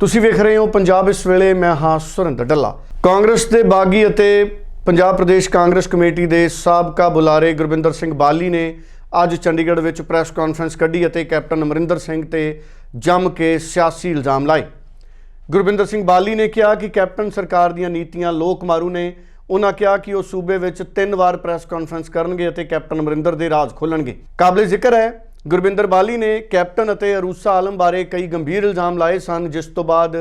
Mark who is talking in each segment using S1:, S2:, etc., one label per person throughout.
S1: ਤੁਸੀਂ ਵੇਖ ਰਹੇ ਹੋ ਪੰਜਾਬ ਇਸ ਵੇਲੇ, ਮੈਂ ਹਾਂ ਸੁਰਿੰਦਰ ਡੱਲਾ। ਕਾਂਗਰਸ ਦੇ ਬਾਗੀ ਅਤੇ ਪੰਜਾਬ ਪ੍ਰਦੇਸ਼ ਕਾਂਗਰਸ ਕਮੇਟੀ ਦੇ ਸਾਬਕਾ ਬੁਲਾਰੇ ਗੁਰਵਿੰਦਰ ਸਿੰਘ ਬਾਲੀ ਨੇ ਅੱਜ ਚੰਡੀਗੜ੍ਹ ਵਿੱਚ ਪ੍ਰੈਸ ਕਾਨਫਰੰਸ ਕੱਢੀ ਅਤੇ ਕੈਪਟਨ ਅਮਰਿੰਦਰ ਸਿੰਘ ਤੇ ਜੰਮ ਕੇ ਸਿਆਸੀ ਇਲਜ਼ਾਮ ਲਾਏ। ਗੁਰਵਿੰਦਰ ਸਿੰਘ ਬਾਲੀ ਨੇ ਕਿਹਾ ਕਿ ਕੈਪਟਨ ਸਰਕਾਰ ਦੀਆਂ ਨੀਤੀਆਂ ਲੋਕ ਮਾਰੂ ਨੇ। ਉਹਨਾਂ ਕਿਹਾ ਕਿ ਉਹ ਸੂਬੇ ਵਿੱਚ ਤਿੰਨ ਵਾਰ ਪ੍ਰੈਸ ਕਾਨਫਰੰਸ ਕਰਨਗੇ ਅਤੇ ਕੈਪਟਨ ਅਮਰਿੰਦਰ ਦੇ ਰਾਜ਼ ਖੋਲਣਗੇ। ਕਾਬਲੇ ਜ਼ਿਕਰ ਹੈ ਗੁਰਵਿੰਦਰ ਬਾਲੀ ਨੇ ਕੈਪਟਨ ਅਤੇ ਅਰੂਸਾ ਆਲਮ ਬਾਰੇ ਕਈ ਗੰਭੀਰ ਇਲਜ਼ਾਮ ਲਾਏ ਸਨ, ਜਿਸ ਤੋਂ ਬਾਅਦ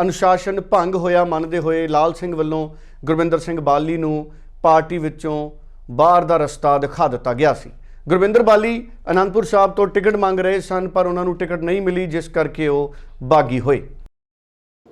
S1: ਅਨੁਸ਼ਾਸਨ ਭੰਗ ਹੋਇਆ ਮੰਨਦੇ ਹੋਏ ਲਾਲ ਸਿੰਘ ਵੱਲੋਂ ਗੁਰਵਿੰਦਰ ਸਿੰਘ ਬਾਲੀ ਨੂੰ ਪਾਰਟੀ ਵਿੱਚੋਂ ਬਾਹਰ ਦਾ ਰਸਤਾ ਦਿਖਾ ਦਿੱਤਾ ਗਿਆ ਸੀ। ਗੁਰਵਿੰਦਰ ਬਾਲੀ ਅਨੰਦਪੁਰ ਸਾਹਿਬ ਤੋਂ ਟਿਕਟ ਮੰਗ ਰਹੇ ਸਨ, ਪਰ ਉਹਨਾਂ ਨੂੰ ਟਿਕਟ ਨਹੀਂ ਮਿਲੀ, ਜਿਸ ਕਰਕੇ ਉਹ ਬਾਗੀ ਹੋਏ।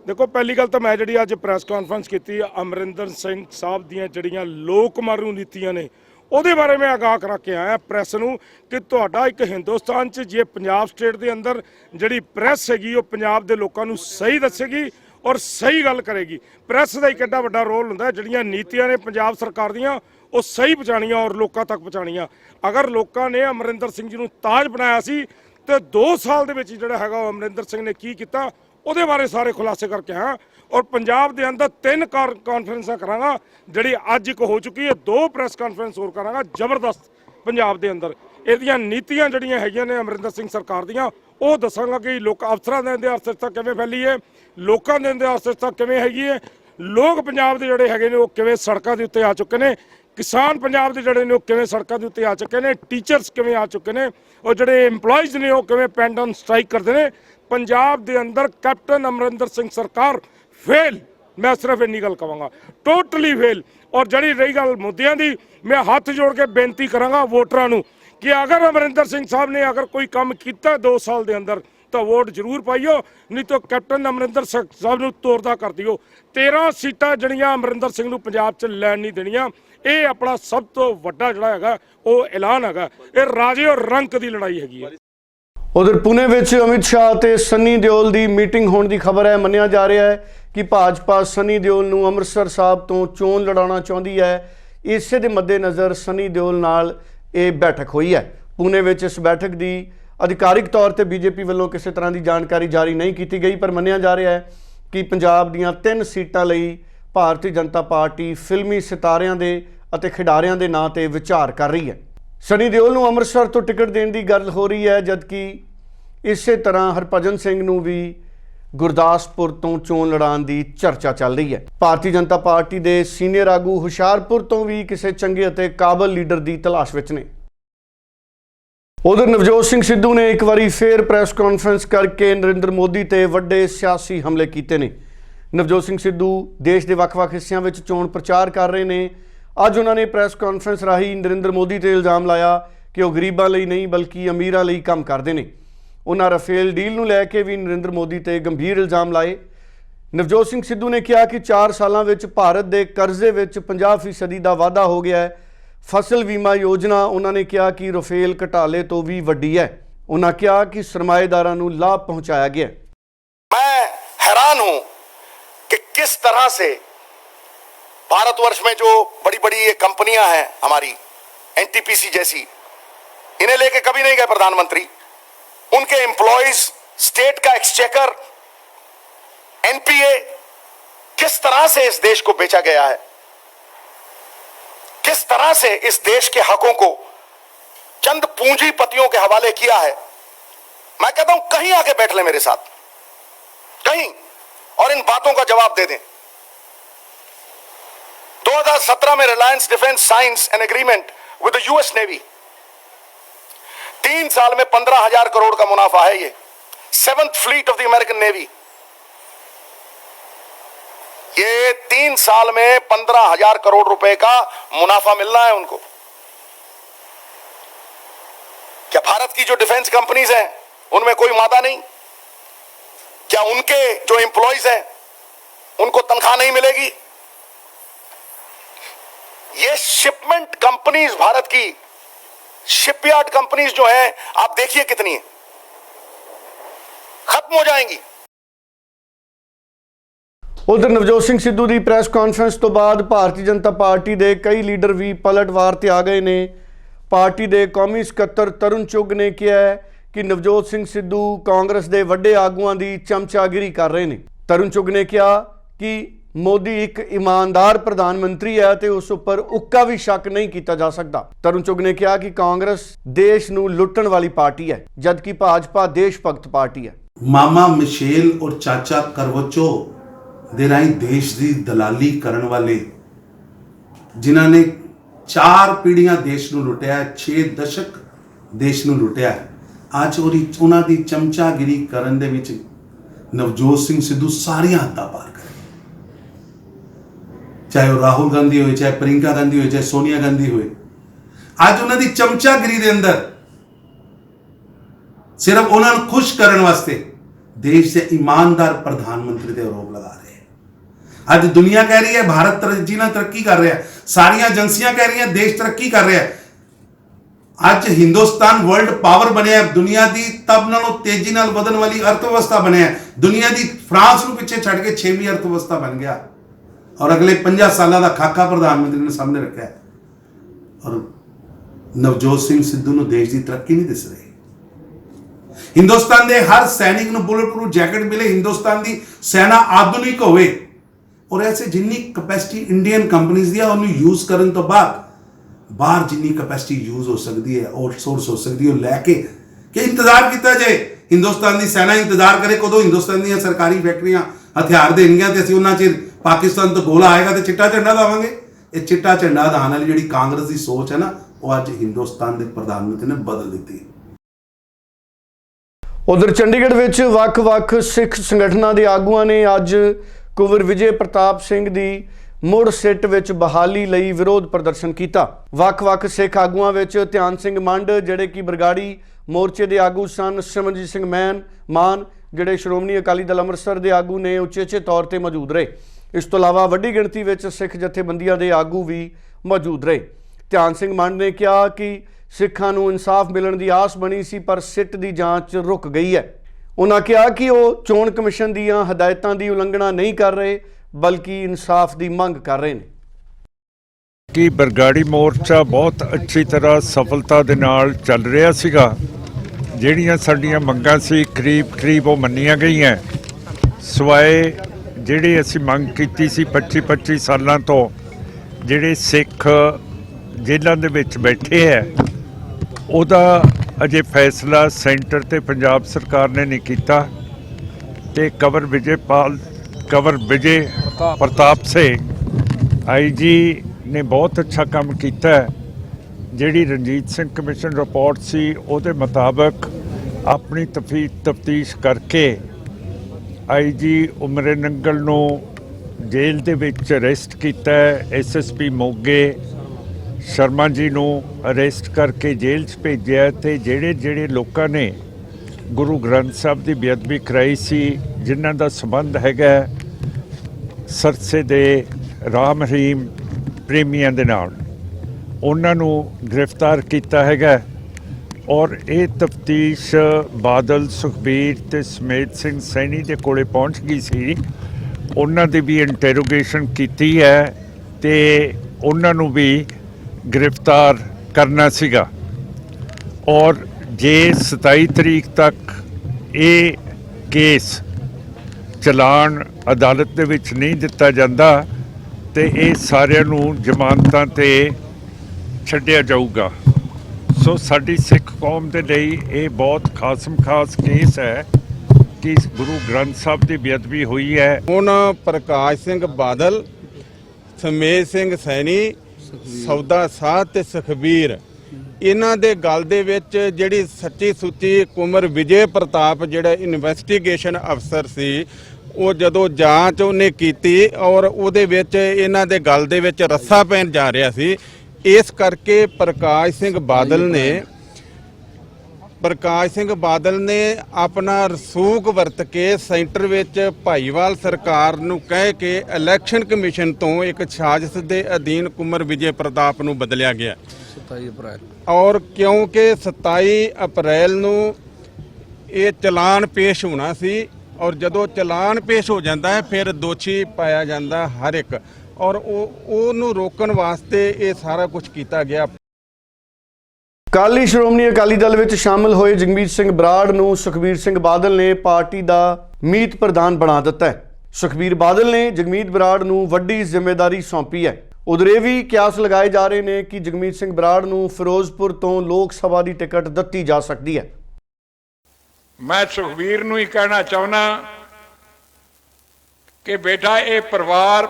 S2: ਦੇਖੋ, ਪਹਿਲੀ ਗੱਲ ਤਾਂ ਮੈਂ ਜਿਹੜੀ ਅੱਜ ਪ੍ਰੈਸ ਕਾਨਫਰੰਸ ਕੀਤੀ, ਅਮਰਿੰਦਰ ਸਿੰਘ ਸਾਹਿਬ ਦੀਆਂ ਜਿਹੜੀਆਂ ਲੋਕ ਮਾਰੂ ਨੀਤੀਆਂ ਨੇ ਉਹਦੇ ਬਾਰੇ ਮੈਂ ਆਗਾਹ ਕਰਾ ਕੇ ਆਇਆ ਪ੍ਰੈਸ ਨੂੰ ਕਿ ਤੁਹਾਡਾ ਇੱਕ ਹਿੰਦੁਸਤਾਨ 'ਚ ਜੇ ਪੰਜਾਬ ਸਟੇਟ ਦੇ ਅੰਦਰ ਜਿਹੜੀ ਪ੍ਰੈਸ ਹੈਗੀ, ਉਹ ਪੰਜਾਬ ਦੇ ਲੋਕਾਂ ਨੂੰ ਸਹੀ ਦੱਸੇਗੀ ਔਰ ਸਹੀ ਗੱਲ ਕਰੇਗੀ। ਪ੍ਰੈਸ ਦਾ ਇੱਕ ਐਡਾ ਵੱਡਾ ਰੋਲ ਹੁੰਦਾ, ਜਿਹੜੀਆਂ ਨੀਤੀਆਂ ਨੇ ਪੰਜਾਬ ਸਰਕਾਰ ਦੀਆਂ, ਉਹ ਸਹੀ ਪਹੁੰਚਾਣੀਆਂ ਔਰ ਲੋਕਾਂ ਤੱਕ ਪਹੁੰਚਾਣੀਆਂ ਅਗਰ ਲੋਕਾਂ ਨੇ ਅਮਰਿੰਦਰ ਸਿੰਘ ਜੀ ਨੂੰ ਤਾਜ ਬਣਾਇਆ ਸੀ, ਤੇ 2 ਸਾਲ ਦੇ ਵਿੱਚ ਜਿਹੜਾ ਹੈਗਾ ਉਹ ਅਮਰਿੰਦਰ ਸਿੰਘ ਨੇ ਕੀ ਕੀਤਾ, ਉਹਦੇ ਬਾਰੇ ਸਾਰੇ ਖੁਲਾਸੇ ਕਰਕੇ ਹਾਂ ਔਰ ਪੰਜਾਬ ਦੇ ਅੰਦਰ ਤਿੰਨ ਕਾਰ- ਕਾਨਫਰੰਸਾਂ ਕਰਾਂਗਾ, ਜਿਹੜੀ ਅੱਜ ਇੱਕ ਹੋ ਚੁੱਕੀ ਹੈ, ਦੋ ਪ੍ਰੈਸ ਕਾਨਫਰੰਸ ਹੋਰ ਕਰਾਂਗਾ, ਜ਼ਬਰਦਸਤ ਪੰਜਾਬ ਦੇ ਅੰਦਰ। ਇਹਦੀਆਂ ਨੀਤੀਆਂ ਜਿਹੜੀਆਂ ਹੈਗੀਆਂ ਨੇ ਅਮਰਿੰਦਰ ਸਿੰਘ ਸਰਕਾਰ ਦੀਆਂ, ਉਹ ਦੱਸਾਂਗਾ ਕਿ ਲੋਕ ਅਫਸਰਾਂ ਦੇ ਅੰਦਰ ਅਰਥਵਿਵਸਥਾ ਕਿਵੇਂ ਫੈਲੀ ਹੈ, ਲੋਕਾਂ ਦੇ ਅੰਦਰ ਅਰਥਵਿਵਸਥਾ ਕਿਵੇਂ ਹੈਗੀ ਹੈ, ਲੋਕ ਪੰਜਾਬ ਦੇ ਜਿਹੜੇ ਹੈਗੇ ਨੇ, ਉਹ ਕਿਵੇਂ ਸੜਕਾਂ ਦੇ ਉੱਤੇ ਆ ਚੁੱਕੇ ਨੇ, ਕਿਸਾਨ ਪੰਜਾਬ ਦੇ ਜਿਹੜੇ ਨੇ, ਉਹ ਕਿਵੇਂ ਸੜਕਾਂ ਦੇ ਉੱਤੇ ਆ ਚੁੱਕੇ ਨੇ ਟੀਚਰਸ ਕਿਵੇਂ ਆ ਚੁੱਕੇ ਨੇ ਉਹ ਜਿਹੜੇ EMPLOYEES ਨੇ, ਉਹ ਕਿਵੇਂ ਪੈਂਡ ਔਨ ਸਟ੍ਰਾਈਕ ਕਰਦੇ ਨੇ। ਪੰਜਾਬ ਦੇ ਅੰਦਰ ਕੈਪਟਨ ਅਮਰਿੰਦਰ ਸਿੰਘ ਸਰਕਾਰ ਫੇਲ ਮੈਂ ਸਿਰਫ ਇੰਨੀ ਗੱਲ ਕਵਾਂਗਾ। ਟੋਟਲੀ ਫੇਲ ਔਰ ਜਿਹੜੀ ਰਹੀ ਗੱਲ ਮੁੱਦਿਆਂ ਦੀ, ਮੈਂ ਹੱਥ ਜੋੜ ਕੇ ਬੇਨਤੀ ਕਰਾਂਗਾ ਵੋਟਰਾਂ ਨੂੰ ਕਿ ਅਗਰ ਅਮਰਿੰਦਰ ਸਿੰਘ ਸਾਹਿਬ ਨੇ ਅਗਰ ਕੋਈ ਕੰਮ ਕੀਤਾ 2 ਸਾਲ ਦੇ ਅੰਦਰ, ਤਾਂ ਵੋਟ ਜ਼ਰੂਰ ਪਾਈਓ, ਨਹੀਂ ਤਾਂ ਕੈਪਟਨ ਅਮਰਿੰਦਰ ਸਿੰਘ ਸਾਹਿਬ ਨੂੰ ਤੋਰਦਾ ਕਰ ਦਿਓ। 13 ਸੀਟਾਂ ਜਿਹੜੀਆਂ ਅਮਰਿੰਦਰ ਸਿੰਘ ਨੂੰ ਪੰਜਾਬ 'ਚ ਲੈਣ ਨਹੀਂ ਦੇਣੀਆਂ, ਇਹ ਆਪਣਾ ਸਭ ਤੋਂ ਵੱਡਾ ਜਿਹੜਾ ਹੈਗਾ, ਉਹ ਐਲਾਨ ਹੈਗਾ। ਇਹ ਰਾਜੇ ਔਰ ਰੰਕ ਦੀ ਲੜਾਈ ਹੈਗੀ ਹੈ।
S1: ਉਧਰ ਪੁਨੇ ਵਿੱਚ ਅਮਿਤ ਸ਼ਾਹ ਤੇ ਸੰਨੀ ਦਿਓਲ ਦੀ ਮੀਟਿੰਗ ਹੋਣ ਦੀ ਖਬਰ ਹੈ, ਮੰਨਿਆ ਜਾ ਰਿਹਾ ਹੈ। ਕਿ ਭਾਜਪਾ ਸੰਨੀ ਦਿਓਲ ਨੂੰ ਅੰਮ੍ਰਿਤਸਰ ਸਾਹਿਬ ਤੋਂ ਚੋਣ ਲੜਾਉਣਾ ਚਾਹੁੰਦੀ ਹੈ। ਇਸੇ ਦੇ ਮੱਦੇਨਜ਼ਰ ਸਨੀ ਦਿਓਲ ਨਾਲ ਇਹ ਬੈਠਕ ਹੋਈ ਹੈ। ਪੁਣੇ ਵਿੱਚ ਇਸ ਬੈਠਕ ਦੀ ਅਧਿਕਾਰਿਕ ਤੌਰ ਤੇ ਬੀਜੇਪੀ ਵੱਲੋਂ ਕਿਸੇ ਤਰ੍ਹਾਂ ਦੀ ਜਾਣਕਾਰੀ ਜਾਰੀ ਨਹੀਂ ਕੀਤੀ ਗਈ, ਪਰ ਮੰਨਿਆ ਜਾ ਰਿਹਾ ਹੈ ਕਿ ਪੰਜਾਬ ਦੀਆਂ ਤਿੰਨ ਸੀਟਾਂ ਲਈ ਭਾਰਤੀ ਜਨਤਾ ਪਾਰਟੀ ਫਿਲਮੀ ਸਿਤਾਰਿਆਂ ਦੇ ਅਤੇ ਖਿਡਾਰੀਆਂ ਦੇ ਨਾਂ ਤੇ ਵਿਚਾਰ ਕਰ ਰਹੀ ਹੈ। ਸਨੀ ਦਿਓਲ ਨੂੰ ਅੰਮ੍ਰਿਤਸਰ ਤੋਂ ਟਿਕਟ ਦੇਣ ਦੀ ਗੱਲ ਹੋ ਰਹੀ ਹੈ, ਜਦਕਿ ਇਸੇ ਤਰ੍ਹਾਂ ਹਰਭਜਨ ਸਿੰਘ ਨੂੰ ਵੀ ਗੁਰਦਾਸਪੁਰ ਤੋਂ ਚੋਣ ਲੜਾਉਣ ਦੀ ਚਰਚਾ ਚੱਲ ਰਹੀ ਹੈ। ਭਾਰਤੀ ਜਨਤਾ ਪਾਰਟੀ ਦੇ ਸੀਨੀਅਰ ਆਗੂ ਹੁਸ਼ਿਆਰਪੁਰ ਤੋਂ ਵੀ ਕਿਸੇ ਚੰਗੇ ਅਤੇ ਕਾਬਲ ਲੀਡਰ ਦੀ ਤਲਾਸ਼ ਵਿੱਚ ਨੇ। ਉਧਰ ਨਵਜੋਤ ਸਿੰਘ ਸਿੱਧੂ ਨੇ ਇੱਕ ਵਾਰੀ ਫੇਰ ਪ੍ਰੈਸ ਕਾਨਫਰੰਸ ਕਰਕੇ ਨਰਿੰਦਰ ਮੋਦੀ ਤੇ ਵੱਡੇ ਸਿਆਸੀ ਹਮਲੇ ਕੀਤੇ ਨੇ। ਨਵਜੋਤ ਸਿੰਘ ਸਿੱਧੂ ਦੇਸ਼ ਦੇ ਵੱਖ-ਵੱਖ ਹਿੱਸਿਆਂ ਵਿੱਚ ਚੋਣ ਪ੍ਰਚਾਰ ਕਰ ਰਹੇ ਨੇ। ਅੱਜ ਉਹਨਾਂ ਨੇ ਪ੍ਰੈਸ ਕਾਨਫਰੰਸ ਰਾਹੀਂ ਨਰਿੰਦਰ ਮੋਦੀ ਤੇ ਇਲਜ਼ਾਮ ਲਾਇਆ ਕਿ ਉਹ ਗਰੀਬਾਂ ਲਈ ਨਹੀਂ, ਬਲਕਿ ਅਮੀਰਾਂ ਲਈ ਕੰਮ ਕਰਦੇ ਨੇ। ਉਹਨਾਂ ਰਫੇਲ ਡੀਲ ਨੂੰ ਲੈ ਕੇ ਵੀ ਨਰਿੰਦਰ ਮੋਦੀ ਤੇ ਗੰਭੀਰ ਇਲਜ਼ਾਮ ਲਾਏ ਨਵਜੋਤ ਸਿੰਘ ਸਿੱਧੂ ਨੇ ਕਿਹਾ ਕਿ 4 ਸਾਲਾਂ ਵਿੱਚ ਭਾਰਤ ਦੇ ਕਰਜ਼ੇ ਵਿੱਚ 50% ਦਾ ਵਾਧਾ ਹੋ ਗਿਆ ਹੈ ਫਸਲ ਬੀਮਾ ਯੋਜਨਾ ਉਹਨਾਂ ਨੇ ਕਿਹਾ ਕਿ ਰਫੇਲ ਘਟਾਲੇ ਤੋਂ ਵੀ ਵੱਡੀ ਹੈ ਉਹਨਾਂ ਕਿਹਾ ਕਿ ਸਰਮਾਏਦਾਰਾਂ ਨੂੰ ਲਾਭ ਪਹੁੰਚਾਇਆ ਗਿਆ ਹੈ
S3: मैं हैरान हूं कि किस तरह से भारतवर्ष में जो बड़ी बड़ी ये कंपनियां हैं हमारी एनटीपीसी जैसी इन्हें लेके कभी नहीं गए प्रधानमंत्री उनके एम्प्लॉयज़ स्टेट का एक्सचेकर एनपीए किस तरह से इस देश को बेचा गया है? किस तरह से इस देश के हकों को चंद पूंजीपतियों के हवाले किया है? मैं कहता हूँ, कहीं आके बैठ ले मेरे साथ। कहीं। और इन बातों का जवाब दे दें। 2017 में Reliance defence science an agreement with the US navy तीन साल में पंद्रह हज़ार करोड़ का मुनाफा है ये। Seventh fleet of the American navy ये तीन साल में पंद्रह हज़ार करोड़ रुपए का मुनाफा मिलना है उनको। क्या भारत की जो डिफेंस कंपनीज़ हैं, उनमें कोई मादा नहीं? क्या उनके जो एम्प्लॉयज़ हैं, उनको तनख्वाह नहीं मिलेगी? ये शिपमेंट कंपनीज़ भारत की शिपयार्ड कंपनीज जो हैं आप देखिए कितनी है खत्म हो जाएंगी
S1: ਉਧਰ ਨਵਜੋਤ ਸਿੰਘ ਸਿੱਧੂ ਦੀ ਪ੍ਰੈਸ ਕਾਨਫਰੰਸ ਤੋਂ ਬਾਅਦ ਭਾਰਤੀ ਜਨਤਾ ਪਾਰਟੀ ਦੇ ਕਈ ਲੀਡਰ ਵੀ ਪਲਟਵਾਰ ਤੇ ਆ ਗਏ ਨੇ ਪਾਰਟੀ ਦੇ ਕੌਮੀ ਸਕੱਤਰ ਤਰੁਣ ਚੁੱਗ ਨੇ ਕਿਹਾ ਹੈ ਕਿ ਨਵਜੋਤ ਸਿੰਘ ਸਿੱਧੂ ਕਾਂਗਰਸ ਦੇ ਵੱਡੇ ਆਗੂਆਂ ਦੀ ਚਮਚਾਗਿਰੀ ਕਰ ਰਹੇ ਨੇ ਤਰੁਣ ਚੁੱਗ ਨੇ ਕਿਹਾ ਕਿ ਮੋਦੀ ਇੱਕ ਇਮਾਨਦਾਰ ਪ੍ਰਧਾਨ ਮੰਤਰੀ ਹੈ ਤੇ ਉਸ ਉੱਪਰ ਉੱਕਾ ਵੀ ਸ਼ੱਕ ਨਹੀਂ ਕੀਤਾ ਜਾ ਸਕਦਾ। ਤਰੁਣ ਚੁੱਗ ਨੇ ਕਿਹਾ ਕਿ ਕਾਂਗਰਸ ਦੇਸ਼ ਨੂੰ ਲੁੱਟਣ ਵਾਲੀ ਪਾਰਟੀ ਹੈ, ਜਦਕਿ ਭਾਜਪਾ ਦੇਸ਼ ਭਗਤ ਪਾਰਟੀ ਹੈ।
S4: ਮਾਮਾ ਮਿਸ਼ੇਲ ਔਰ ਚਾਚਾ ਕਰਵਚੋ ਦੇ ਰਾਹੀਂ ਦੇਸ਼ ਦੀ ਦਲਾਲੀ ਕਰਨ ਵਾਲੇ, ਜਿਨ੍ਹਾਂ ਨੇ ਚਾਰ ਪੀੜ੍ਹੀਆਂ ਦੇਸ਼ ਨੂੰ ਲੁੱਟਿਆ 6 ਦਸ਼ਕ ਦੇਸ਼ ਨੂੰ ਲੁੱਟਿਆ ਅੱਜ ਉਹਦੀ ਉਹਨਾਂ ਦੀ ਚਮਚਾਗਿਰੀ ਕਰਨ ਦੇ ਵਿੱਚ ਨਵਜੋਤ ਸਿੰਘ ਸਿੱਧੂ ਸਾਰੀਆਂ ਹੱਦਾਂ ਪਾਰ। ਕਰੇ ਚਾਹੇ ਉਹ ਰਾਹੁਲ ਗਾਂਧੀ ਹੋਏ, ਚਾਹੇ ਪ੍ਰਿੰਕਾ ਗਾਂਧੀ ਹੋਏ, ਚਾਹੇ ਸੋਨੀਆ ਗਾਂਧੀ ਹੋਏ। ਅੱਜ ਉਹਨਾਂ ਦੀ ਚਮਚਾਗਿਰੀ ਦੇ ਅੰਦਰ ਸਿਰਫ ਉਹਨਾਂ ਨੂੰ ਖੁਸ਼ ਕਰਨ ਵਾਸਤੇ ਦੇਸ਼ ਦੇ ਇਮਾਨਦਾਰ ਪ੍ਰਧਾਨ ਮੰਤਰੀ ਤੇ ਆਰੋਪ ਲਗਾ ਰਹੇ ਹੈ। ਅੱਜ ਦੁਨੀਆ ਕਹਿ ਰਹੀ ਹੈ, ਭਾਰਤ ਤਰੱਕੀ ਨਾਲ ਤਰੱਕੀ ਕਰ ਰਿਹਾ, ਸਾਰੀਆਂ ਏਜੰਸੀਆਂ ਕਹਿ ਰਹੀਆਂ, ਦੇਸ਼ ਤਰੱਕੀ ਕਰ ਰਿਹਾ ਅੱਜ ਹਿੰਦੁਸਤਾਨ ਵਰਲਡ ਪਾਵਰ ਬਣਿਆ ਹੈ, ਦੁਨੀਆ ਦੀ ਤਬ ਨਾਲੋਂ ਤੇਜ਼ੀ ਨਾਲ ਵਧਣ ਵਾਲੀ ਅਰਥ ਵਿਵਸਥਾ ਬਣਿਆ ਹੈ। ਦੁਨੀਆ ਦੀ ਫਰਾਂਸ ਨੂੰ ਪਿੱਛੇ ਛੱਡ ਕੇ 6ਵੀਂ ਅਰਥਵਿਵਸਥਾ ਬਣ ਗਿਆ। ਔਰ ਅਗਲੇ 50 ਸਾਲਾਂ ਦਾ ਖਾਕਾ ਪ੍ਰਧਾਨ ਮੰਤਰੀ ਨੇ ਸਾਹਮਣੇ ਰੱਖਿਆ ਔਰ ਨਵਜੋਤ ਸਿੰਘ ਸਿੱਧੂ ਨੂੰ ਦੇਸ਼ ਦੀ ਤਰੱਕੀ ਨਹੀਂ ਦਿਸ ਰਹੀ। ਹਿੰਦੁਸਤਾਨ ਦੇ ਹਰ ਸੈਨਿਕ ਨੂੰ ਬੁਲਟ ਪ੍ਰੂਫ ਜੈਕਟ ਮਿਲੇ, ਹਿੰਦੁਸਤਾਨ ਦੀ ਸੈਨਾ ਆਧੁਨਿਕ ਹੋਵੇ। ਔਰ ਐਸੇ ਜਿੰਨੀ ਕਪੈਸਿਟੀ ਇੰਡੀਅਨ ਕੰਪਨੀਆਂ ਦੀ ਆ, ਉਹਨੂੰ ਯੂਜ਼ ਕਰਨ ਤੋਂ ਬਾਅਦ ਬਾਹਰ ਜਿੰਨੀ ਕਪੈਸਿਟੀ ਯੂਜ਼ ਹੋ ਸਕਦੀ ਹੈ ਆਊਟਸੋਰਸ ਹੋ ਸਕਦੀ ਹੈ, ਉਹ ਲੈ ਕੇ ਕਿ ਇੰਤਜ਼ਾਰ ਕੀਤਾ ਜਾਏ। ਹਿੰਦੁਸਤਾਨ ਦੀ ਸੈਨਾ ਇੰਤਜ਼ਾਰ ਕਰੇ, ਕਦੋਂ ਹਿੰਦੁਸਤਾਨ ਦੀਆਂ ਸਰਕਾਰੀ ਫੈਕਟਰੀਆਂ ਹਥਿਆਰ ਦੇਣਗੀਆਂ ਤੇ ਅਸੀਂ ਉਹਨਾਂ 'ਚ ਪਾਕਿਸਤਾਨ ਤੋਂ ਗੋਲਾ ਆਏਗਾ ਤੇ ਚਿੱਟਾ ਝੰਡਾ ਲਾਵਾਂਗੇ। ਇਹ ਚਿੱਟਾ ਝੰਡਾ ਦਾਣ ਵਾਲੀ ਜਿਹੜੀ ਕਾਂਗਰਸ ਦੀ ਸੋਚ ਹੈ ਨਾ, ਉਹ ਅੱਜ ਹਿੰਦੁਸਤਾਨ ਦੇ ਪ੍ਰਧਾਨ ਮੰਤਰੀ ਨੇ ਬਦਲ ਦਿੱਤੀ
S1: ਉਧਰ ਚੰਡੀਗੜ੍ਹ ਵਿੱਚ ਵੱਖ-ਵੱਖ ਸਿੱਖ ਸੰਗਠਨਾਂ ਦੇ ਆਗੂਆਂ ਨੇ ਅੱਜ ਕੁੰਵਰ ਵਿਜੇ ਪ੍ਰਤਾਪ ਸਿੰਘ ਦੀ ਮੁੜ ਸਿੱਟ ਵਿੱਚ ਬਹਾਲੀ ਲਈ ਵਿਰੋਧ ਪ੍ਰਦਰਸ਼ਨ ਕੀਤਾ। ਵੱਖ-ਵੱਖ ਸਿੱਖ ਆਗੂਆਂ ਵਿੱਚ ਧਿਆਨ ਸਿੰਘ ਮੰਡ, ਜਿਹੜੇ ਕਿ ਬਰਗਾੜੀ ਮੋਰਚੇ ਦੇ ਆਗੂ ਸਨ ਸਿਮਰਜੀਤ ਸਿੰਘ ਮੈਨ, ਮਾਨ, ਜਿਹੜੇ ਸ਼੍ਰੋਮਣੀ ਅਕਾਲੀ ਦਲ ਅੰਮ੍ਰਿਤਸਰ ਦੇ ਆਗੂ ਨੇ ਉਚੇਚੇ ਤੌਰ ਤੇ ਮੌਜੂਦ ਰਹੇ। ਇਸ ਤੋਂ ਇਲਾਵਾ ਵੱਡੀ ਗਿਣਤੀ ਵਿੱਚ ਸਿੱਖ ਜਥੇਬੰਦੀਆਂ ਦੇ ਆਗੂ ਵੀ ਮੌਜੂਦ ਰਹੇ। ਧਿਆਨ ਸਿੰਘ ਮੰਡ ਨੇ ਕਿਹਾ ਕਿ ਸਿੱਖਾਂ ਨੂੰ ਇਨਸਾਫ ਮਿਲਣ ਦੀ ਆਸ ਬਣੀ ਸੀ, ਪਰ ਸਿੱਟ ਦੀ ਜਾਂਚ ਰੁਕ ਗਈ ਹੈ। ਉਹਨਾਂ ਕਿਹਾ ਕਿ ਉਹ ਚੋਣ ਕਮਿਸ਼ਨ ਦੀਆਂ ਹਦਾਇਤਾਂ ਦੀ ਉਲੰਘਣਾ ਨਹੀਂ ਕਰ ਰਹੇ, ਬਲਕਿ ਇਨਸਾਫ ਦੀ ਮੰਗ ਕਰ ਰਹੇ ਨੇ।
S5: ਕਿ ਬਰਗਾੜੀ ਮੋਰਚਾ ਬਹੁਤ ਅੱਛੀ ਤਰ੍ਹਾਂ ਸਫਲਤਾ ਦੇ ਨਾਲ ਚੱਲ ਰਿਹਾ ਸੀਗਾ, ਜਿਹੜੀਆਂ ਸਾਡੀਆਂ ਮੰਗਾਂ ਸੀ ਕਰੀਬ ਕਰੀਬ ਉਹ ਮੰਨੀਆਂ ਗਈਆਂ। ਸਵਾਏ ਜਿਹੜੀ ਅਸੀਂ ਮੰਗ ਕੀਤੀ ਸੀ 25 25 ਸਾਲਾਂ ਤੋਂ, ਜਿਹੜੇ ਸਿੱਖ ਜੇਲ੍ਹਾਂ ਦੇ ਵਿੱਚ ਬੈਠੇ ਹੈ, ਉਹਦਾ ਅਜੇ ਫੈਸਲਾ ਸੈਂਟਰ ਤੇ ਪੰਜਾਬ ਸਰਕਾਰ ਨੇ ਨਹੀਂ ਕੀਤਾ ਤੇ ਕਵਰ ਵਿਜੇਪਾਲ, ਕਵਰ ਵਿਜੇ ਪ੍ਰਤਾਪ ਸਿੰਘ ਆਈਜੀ ਨੇ ਬਹੁਤ ਅੱਛਾ ਕੰਮ ਕੀਤਾ ਹੈ। ਜਿਹੜੀ ਰਣਜੀਤ ਸਿੰਘ ਕਮਿਸ਼ਨ ਰਿਪੋਰਟ ਸੀ, ਉਹਦੇ ਮੁਤਾਬਕ ਆਪਣੀ ਤਫਤੀਸ਼ ਕਰਕੇ ਆਈਜੀ ਉਮਰੇ ਨੰਗਲ ਨੂੰ ਜੇਲ੍ਹ ਦੇ ਵਿੱਚ ਅਰੈਸਟ ਕੀਤਾ ਹੈ ਐਸਐਸਪੀ ਮੋਗੇ ਸ਼ਰਮਾ ਜੀ ਨੂੰ ਅਰੈਸਟ ਕਰਕੇ ਜੇਲ੍ਹ 'ਚ ਭੇਜਿਆ ਤੇ ਜਿਹੜੇ ਜਿਹੜੇ ਲੋਕਾਂ ਨੇ ਗੁਰੂ ਗ੍ਰੰਥ ਸਾਹਿਬ ਦੀ ਬੇਅਦਬੀ ਕਰਾਈ ਸੀ, ਜਿਨ੍ਹਾਂ ਦਾ ਸੰਬੰਧ ਹੈਗਾ ਸਰਸੇ ਦੇ ਰਾਮ ਰਹੀਮ ਪ੍ਰੇਮੀਆਂ ਦੇ ਨਾਲ, ਉਹਨਾਂ ਨੂੰ ਗ੍ਰਿਫਤਾਰ ਕੀਤਾ ਹੈਗਾ ਔਰ ਇਹ ਤਫਤੀਸ਼ ਬਾਦਲ ਸੁਖਬੀਰ ਤੇ ਸਮੇਤ ਸਿੰਘ ਸੈਣੀ ਦੇ ਕੋਲੇ ਪਹੁੰਚ ਗਈ ਸੀ। ਉਹਨਾਂ ਦੀ ਵੀ ਇੰਟਰੋਗੇਸ਼ਨ ਕੀਤੀ ਹੈ ਤੇ ਉਹਨਾਂ ਨੂੰ ਵੀ ਗ੍ਰਿਫਤਾਰ ਕਰਨਾ ਸੀਗਾ। ਔਰ ਜੇ 27 ਤਰੀਕ ਤੱਕ ਇਹ ਕੇਸ ਚਲਾਨ ਅਦਾਲਤ ਦੇ ਵਿੱਚ ਨਹੀਂ ਦਿੱਤਾ ਜਾਂਦਾ, ਤੇ ਇਹ ਸਾਰਿਆਂ ਨੂੰ ਜ਼ਮਾਨਤਾਂ ਤੇ ਛੱਡਿਆ ਜਾਊਗਾ। ਸੋ ਸਾਡੀ ਸਿੱਖ ਕੌਮ ਦੇ ਲਈ ਇਹ ਬਹੁਤ ਖਾਸਮ ਖਾਸ ਕੇਸ ਹੈ ਕਿ ਗੁਰੂ ਗ੍ਰੰਥ ਸਾਹਿਬ ਦੀ ਬੇਅਦਬੀ ਹੋਈ ਹੈ।
S6: ਹੁਣ ਪ੍ਰਕਾਸ਼ ਸਿੰਘ ਬਾਦਲ ਸਮੇਤ ਸਿੰਘ ਸੈਣੀ, ਸੌਦਾ ਸਾਧ ਤੇ ਸੁਖਬੀਰ, ਇਹਨਾਂ ਦੇ ਗੱਲ ਦੇ ਵਿੱਚ ਜਿਹੜੀ ਸੱਚੀ ਸੁੱਚੀ ਕੁਮਰ ਵਿਜੇ ਪ੍ਰਤਾਪ ਜਿਹੜਾ ਇਨਵੈਸਟੀਗੇਸ਼ਨ ਅਫਸਰ ਸੀ, ਉਹ ਜਦੋਂ ਜਾਂਚ ਉਹਨੇ ਕੀਤੀ ਔਰ ਉਹਦੇ ਵਿੱਚ ਇਹਨਾਂ ਦੇ ਗੱਲ ਦੇ ਵਿੱਚ ਰੱਸਾ ਪੈਣ ਜਾ ਰਿਹਾ ਸੀ ਇਸ ਕਰਕੇ ਪ੍ਰਕਾਸ਼ ਸਿੰਘ ਬਾਦਲ ਨੇ ਪ੍ਰਕਾਸ਼ ਸਿੰਘ ਬਾਦਲ ਨੇ ਆਪਣਾ ਰਸੂਖ ਵਰਤ ਕੇ ਸੈਂਟਰ ਵਿੱਚ ਭਾਈਵਾਲ ਸਰਕਾਰ ਨੂੰ ਕਹਿ ਕੇ ਇਲੈਕਸ਼ਨ ਕਮਿਸ਼ਨ ਤੋਂ ਇੱਕ ਸਾਜ਼ਿਸ਼ ਦੇ ਅਧੀਨ ਕੁਮਰ ਵਿਜੇ ਪ੍ਰਤਾਪ ਨੂੰ ਬਦਲਿਆ ਗਿਆ। 27 ਅਪ੍ਰੈਲ। ਔਰ ਕਿਉਂਕਿ 27 ਅਪ੍ਰੈਲ ਨੂੰ ਇਹ ਚਲਾਨ ਪੇਸ਼ ਹੋਣਾ ਸੀ ਔਰ ਜਦੋਂ ਚਲਾਨ ਪੇਸ਼ ਹੋ ਜਾਂਦਾ ਹੈ ਫਿਰ ਦੋਸ਼ੀ ਪਾਇਆ ਜਾਂਦਾ ਹਰ ਇੱਕ। ਔਰ ਉਹ ਉਹਨੂੰ ਰੋਕਣ ਵਾਸਤੇ ਇਹ ਸਾਰਾ ਕੁਝ ਕੀਤਾ ਗਿਆ।
S1: ਕਾਲੀ ਸ਼੍ਰੋਮਣੀ ਅਕਾਲੀ ਦਲ ਵਿੱਚ ਸ਼ਾਮਲ ਹੋਏ ਜਗਮੀਤ ਸਿੰਘ ਬਰਾੜ ਨੂੰ ਸੁਖਬੀਰ ਸਿੰਘ ਬਾਦਲ ਨੇ ਪਾਰਟੀ ਦਾ ਮੀਤ ਪ੍ਰਧਾਨ ਬਣਾ ਦਿੱਤਾ ਹੈ। ਸੁਖਬੀਰ ਬਾਦਲ ਨੇ ਜਗਮੀਤ ਬਰਾੜ ਨੂੰ ਵੱਡੀ ਜ਼ਿੰਮੇਵਾਰੀ ਸੌਂਪੀ ਹੈ। ਉਧਰ ਇਹ ਵੀ ਕਿਆਸ ਲਗਾਏ ਜਾ ਰਹੇ ਨੇ ਕਿ ਜਗਮੀਤ ਸਿੰਘ ਬਰਾੜ ਨੂੰ ਫਿਰੋਜ਼ਪੁਰ ਤੋਂ ਲੋਕ ਸਭਾ ਦੀ ਟਿਕਟ ਦਿੱਤੀ ਜਾ ਸਕਦੀ ਹੈ।
S5: ਮੈਂ ਸੁਖਵੀਰ ਨੂੰ ਹੀ ਕਹਿਣਾ ਚਾਹੁੰਦਾ ਕਿ ਬੇਟਾ ਇਹ ਪਰਿਵਾਰ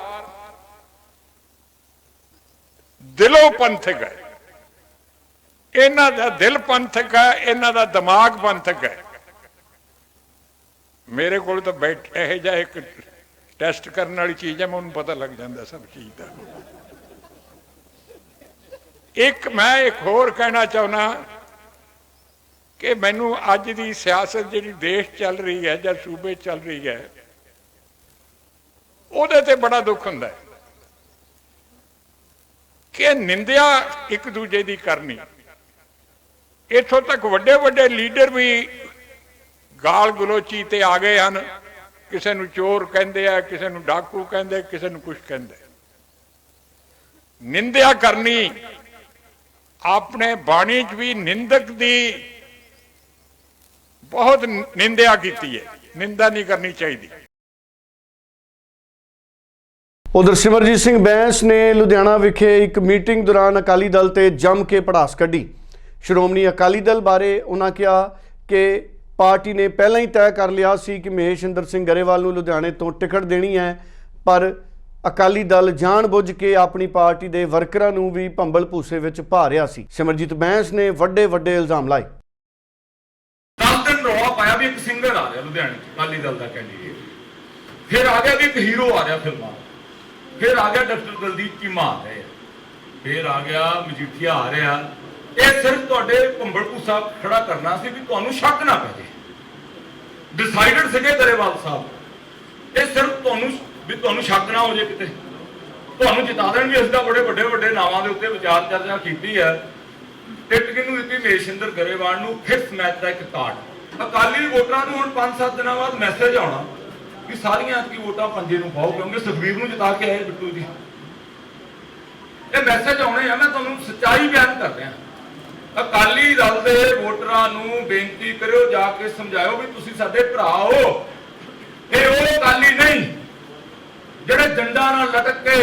S5: ਦਿਲੋਂ ਪੰਥਕ ਹੈ। ਇਹਨਾਂ ਦਾ ਦਿਲ ਪੰਥਕ ਹੈ, ਇਹਨਾਂ ਦਾ ਦਿਮਾਗ ਪੰਥਕ ਹੈ। ਮੇਰੇ ਕੋਲ ਤਾਂ ਬੈਠ, ਇਹ ਜਿਹਾ ਇੱਕ ਟੈਸਟ ਕਰਨ ਵਾਲੀ ਚੀਜ਼ ਹੈ ਮੈਨੂੰ ਪਤਾ ਲੱਗ ਜਾਂਦਾ ਸਭ ਚੀਜ਼ ਦਾ। ਇੱਕ ਮੈਂ ਇੱਕ ਹੋਰ ਕਹਿਣਾ ਚਾਹੁੰਦਾ ਕਿ ਮੈਨੂੰ ਅੱਜ ਦੀ ਸਿਆਸਤ ਜਿਹੜੀ ਦੇਸ਼ ਚੱਲ ਰਹੀ ਹੈ ਜਾਂ ਸੂਬੇ ਚੱਲ ਰਹੀ ਹੈ, ਉਹਦੇ ਤੇ ਬੜਾ ਦੁੱਖ ਹੁੰਦਾ ਹੈ। ਕਿ ਨਿੰਦਿਆ ਇੱਕ ਦੂਜੇ ਦੀ ਕਰਨੀ। ਇੱਥੋਂ ਤੱਕ ਵੱਡੇ ਵੱਡੇ ਲੀਡਰ ਵੀ ਗਾਲ ਗਲੋਚੀ ਤੇ ਆ ਗਏ ਹਨ। ਕਿਸੇ ਨੂੰ ਚੋਰ ਕਹਿੰਦੇ ਆ, ਕਿਸੇ ਨੂੰ ਡਾਕੂ ਕਹਿੰਦੇ, ਕਿਸੇ ਨੂੰ ਕੁਝ ਕਹਿੰਦੇ। ਨਿੰਦਿਆ ਕਰਨੀ ਆਪਣੇ ਬਾਣੀ 'ਚ ਵੀ ਨਿੰਦਕ ਦੀ ਬਹੁਤ ਨਿੰਦਿਆ ਕੀਤੀ ਹੈ। ਨਿੰਦਾ ਨਹੀਂ ਕਰਨੀ ਚਾਹੀਦੀ।
S1: ਉਧਰ ਸਿਮਰਜੀਤ ਸਿੰਘ ਬੈਂਸ ਨੇ ਲੁਧਿਆਣਾ ਵਿਖੇ ਇੱਕ ਮੀਟਿੰਗ ਦੌਰਾਨ ਅਕਾਲੀ ਦਲ ਤੇ ਜੰਮ ਕੇ ਪੜਾਸ ਕੱਢੀ। ਸ਼੍ਰੋਮਣੀ ਅਕਾਲੀ ਦਲ ਬਾਰੇ ਉਹਨਾਂ ਕਿਹਾ ਕਿ ਪਾਰਟੀ ਨੇ ਪਹਿਲਾਂ ਹੀ ਤੈਅ ਕਰ ਲਿਆ ਸੀ ਕਿ ਮਹੇਸ਼ਿੰਦਰ ਸਿੰਘ ਗਰੇਵਾਲ ਨੂੰ ਲੁਧਿਆਣੇ ਤੋਂ ਟਿਕਟ ਦੇਣੀ ਹੈ, ਪਰ ਅਕਾਲੀ ਦਲ ਜਾਣਬੁੱਝ ਕੇ ਆਪਣੀ ਪਾਰਟੀ ਦੇ ਵਰਕਰਾਂ ਨੂੰ ਵੀ ਭੰਬਲ ਭੂਸੇ ਵਿੱਚ ਪਾ ਰਿਹਾ ਸੀ। ਸਿਮਰਜੀਤ ਬੈਂਸ ਨੇ ਵੱਡੇ ਵੱਡੇ ਇਲਜ਼ਾਮ ਲਾਏ।
S7: ਦਸ ਦਿਨ ਪਾਇਆ ਵੀ ਇੱਕ ਸਿੰਗਰ ਆ ਰਿਹਾ ਲੁਧਿਆਣੇ ਅਕਾਲੀ ਦਲ ਦਾ ਕੈਂਡੀਡੇਟ ਫਿਰ ਆ ਗਿਆ ਵੀ ਇੱਕ ਹੀਰੋ ਆ ਰਿਹਾ ਫਿਲਮਾਂ ਫਿਰ ਆ ਗਿਆ ਡਾਕਟਰ ਦਲਦੀਪ ਚੀਮਾ ਆ ਰਹੇ ਫਿਰ ਆ ਗਿਆ ਮਜੀਠੀਆ ਆ ਰਿਹਾ। ਇਹ ਸਿਰਫ ਤੁਹਾਡੇ ਭੰਬਲਪੂ ਸਾਹਿਬ ਖੜਾ ਕਰਨਾ ਸੀ ਵੀ ਤੁਹਾਨੂੰ ਸ਼ੱਕ ਨਾ ਪੈ ਜੇ। ਡਿਸਾਈਡਡ ਸੀਗੇ ਗਰੇਵਾਲ ਸਾਹਿਬ। ਇਹ ਸਿਰਫ ਤੁਹਾਨੂੰ ਵੀ ਤੁਹਾਨੂੰ ਸ਼ੱਕ ਨਾ ਹੋ ਜੇ ਕਿਤੇ। ਤੁਹਾਨੂੰ ਜਿਤਾ ਦੇਣਗੇ, ਅਸੀਂ ਤਾਂ ਬੜੇ ਵੱਡੇ ਵੱਡੇ ਨਾਵਾਂ ਦੇ ਉੱਤੇ ਵਿਚਾਰ ਚਰਚਾ ਕੀਤੀ ਹੈ। ਟਿਕਟ ਕਿਹਨੂੰ ਦਿੱਤੀ? ਮੇਸ਼ਿੰਦਰ ਗਰੇਵਾਲ ਨੂੰ ਫਿਫਥ ਮੈਚ ਦਾ ਇੱਕ ਕਾਰਡ। ਅਕਾਲੀ ਵੋਟਰਾਂ ਨੂੰ ਹੁਣ 5-7 ਦਿਨਾਂ ਬਾਅਦ ਮੈਸੇਜ ਆਉਣਾ। ਕਿ ਸਾਰੀਆਂ ਐਤਕੀ ਵੋਟਾਂ ਪੰਜੇ ਨੂੰ ਪਾਓ, ਕਿਉਂਕਿ ਸੁਖਬੀਰ ਨੂੰ ਜਿਤਾ ਕੇ ਆਏ ਬਿੱਟੂ ਜੀ। ਇਹ ਮੈਸੇਜ ਆਉਣੇ ਆ, ਮੈਂ ਤੁਹਾਨੂੰ ਸੱਚਾਈ ਬਿਆਨ ਕਰ ਰਿਹਾ। ਅਕਾਲੀ ਦਲ ਦੇ ਵੋਟਰਾਂ ਨੂੰ ਬੇਨਤੀ ਕਰਿਓ, ਜਾ ਕੇ ਸਮਝਾਇਓ ਵੀ ਤੁਸੀਂ ਸਾਡੇ ਭਰਾ ਹੋ। ਇਹ ਉਹ ਅਕਾਲੀ ਨਹੀਂ, ਜਿਹੜੇ ਡੰਡਾ ਨਾਲ ਲਟਕ ਕੇ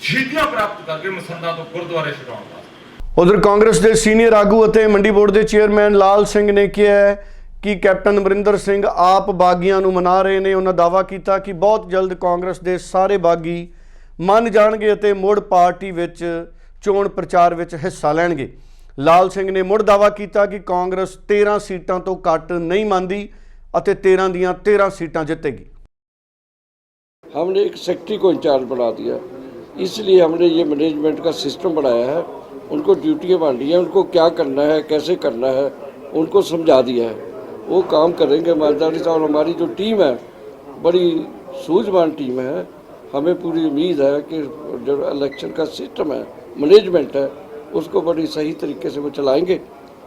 S7: ਸ਼ਹੀਦੀਆਂ ਪ੍ਰਾਪਤ ਕਰਕੇ ਮਸੰਦਾਂ ਤੋਂ ਗੁਰਦੁਆਰੇ ਛਡਾਉਣ ਵਾਸਤੇ।
S1: ਉਧਰ ਕਾਂਗਰਸ ਦੇ ਸੀਨੀਅਰ ਆਗੂ ਅਤੇ ਮੰਡੀ ਬੋਰਡ ਦੇ ਚੇਅਰਮੈਨ ਲਾਲ ਸਿੰਘ ਨੇ ਕਿਹਾ ਕਿ ਕੈਪਟਨ ਅਮਰਿੰਦਰ ਸਿੰਘ ਆਪ ਬਾਗੀਆਂ ਨੂੰ ਮਨਾ ਰਹੇ ਨੇ ਉਹਨਾਂ ਦਾਅਵਾ ਕੀਤਾ ਕਿ ਬਹੁਤ ਜਲਦ ਕਾਂਗਰਸ ਦੇ ਸਾਰੇ ਬਾਗੀ ਮੰਨ ਜਾਣਗੇ ਅਤੇ ਮੁੜ ਪਾਰਟੀ ਵਿੱਚ ਚੋਣ ਪ੍ਰਚਾਰ ਵਿੱਚ ਹਿੱਸਾ ਲੈਣਗੇ ਲਾਲ ਸਿੰਘ ਨੇ ਮੁੜ ਦਾਅਵਾ ਕੀਤਾ ਕਿ ਕਾਂਗਰਸ 13 ਸੀਟਾਂ ਤੋਂ ਘੱਟ ਨਹੀਂ ਮੰਨਦੀ ਅਤੇ 13 ਦੀਆਂ 13 ਸੀਟਾਂ ਜਿੱਤੇਗੀ
S8: हमने एक सेक्रेटरी को इंचार्ज बना दिया इसलिए हमने ये मैनेजमेंट का सिस्टम बनाया है उनको ड्यूटियाँ बांटी हैं उनको क्या करना है कैसे करना है उनको समझा दिया है वो काम करेंगे ईमानदारी से और हमारी जो टीम है, बड़ी सूझवान टीम है। हमें पूरी उम्मीद है कि जो इलेक्शन का सिस्टम है मैनेजमेंट है, उसको बड़ी सही तरीके से वो चलाएँगे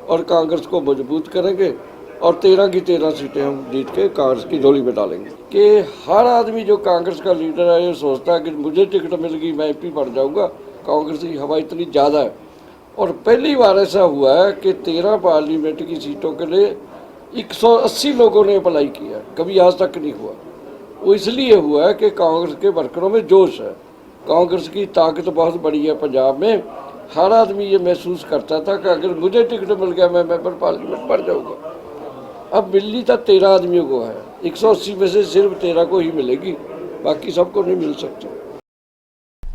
S8: और कांग्रेस को मज़बूत करेंगे और तेरह की तेरह सीटें हम जीत के कांग्रेस की झोली में डालेंगे। कि हर आदमी जो कांग्रेस का लीडर है, ये सोचता है कि मुझे टिकट मिल गई मैं एमपी बन जाऊँगा, कांग्रेस की हवा इतनी ज़्यादा है। और पहली बार ऐसा हुआ है कि तेरह पार्लियामेंट की सीटों के लिए 180 लोगों ने अप्लाई किया कभी आज तक नहीं हुआ वो इसलिए हुआ है कि कांग्रेस के वर्करों में जोश है कांग्रेस की ताकत बहुत बड़ी है पंजाब में हर आदमी ये महसूस करता था कि अगर मुझे टिकट मिल गया मैं मेंबर पार्लियामेंट बन जाऊंगा अब मिलनी तो तेरह आदमियों को है 180 में से सिर्फ तेरह को ही मिलेगी बाकी सबको नहीं मिल सकती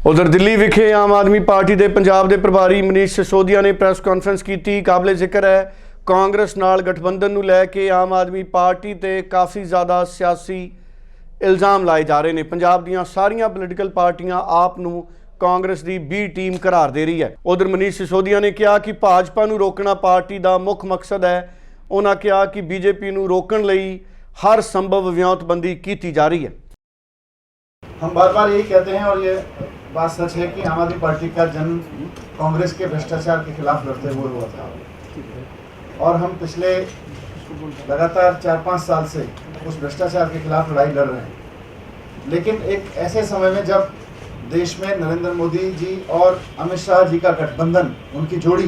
S1: ਉਧਰ ਦਿੱਲੀ ਵਿਖੇ ਆਮ ਆਦਮੀ ਪਾਰਟੀ ਦੇ ਪੰਜਾਬ ਦੇ ਪ੍ਰਭਾਰੀ ਮਨੀਸ਼ ਸਿਸੋਦੀਆ ਨੇ ਪ੍ਰੈਸ ਕਾਨਫਰੰਸ ਕੀਤੀ ਕਾਬਲੇ ਜ਼ਿਕਰ ਹੈ ਕਾਂਗਰਸ ਨਾਲ ਗਠਬੰਧਨ ਨੂੰ ਲੈ ਕੇ ਆਮ ਆਦਮੀ ਪਾਰਟੀ ਤੇ ਕਾਫੀ ਜ਼ਿਆਦਾ ਸਿਆਸੀ ਇਲਜ਼ਾਮ ਲਾਏ ਜਾ ਰਹੇ ਨੇ ਪੰਜਾਬ ਦੀਆਂ ਸਾਰੀਆਂ ਪੋਲੀਟੀਕਲ ਪਾਰਟੀਆਂ ਆਪ ਨੂੰ ਕਾਂਗਰਸ ਦੀ ਬੀ ਟੀਮ ਕਰਾਰ ਦੇ ਰਹੀ ਹੈ ਉਧਰ ਮਨੀਸ਼ ਸਿਸੋਦੀਆ ਨੇ ਕਿਹਾ ਕਿ ਭਾਜਪਾ ਨੂੰ ਰੋਕਣਾ ਪਾਰਟੀ ਦਾ ਮੁੱਖ ਮਕਸਦ ਹੈ ਉਹਨਾਂ ਕਿਹਾ ਕਿ ਬੀਜੇਪੀ ਨੂੰ ਰੋਕਣ ਲਈ ਹਰ ਸੰਭਵ ਵਿਉਂਤਬੰਦੀ ਕੀਤੀ ਜਾ ਰਹੀ ਹੈ
S9: हम बार बार यही कहते हैं और ये बात सच है कि आम आदमी पार्टी का जन्म कांग्रेस के भ्रष्टाचार के खिलाफ लड़ते हुए हुआ था और हम पिछले लगातार चार पाँच साल से उस भ्रष्टाचार के खिलाफ लड़ाई लड़ रहे हैं। लेकिन एक ऐसे समय में जब देश में नरेंद्र मोदी जी और अमित शाह जी का गठबंधन, उनकी जोड़ी,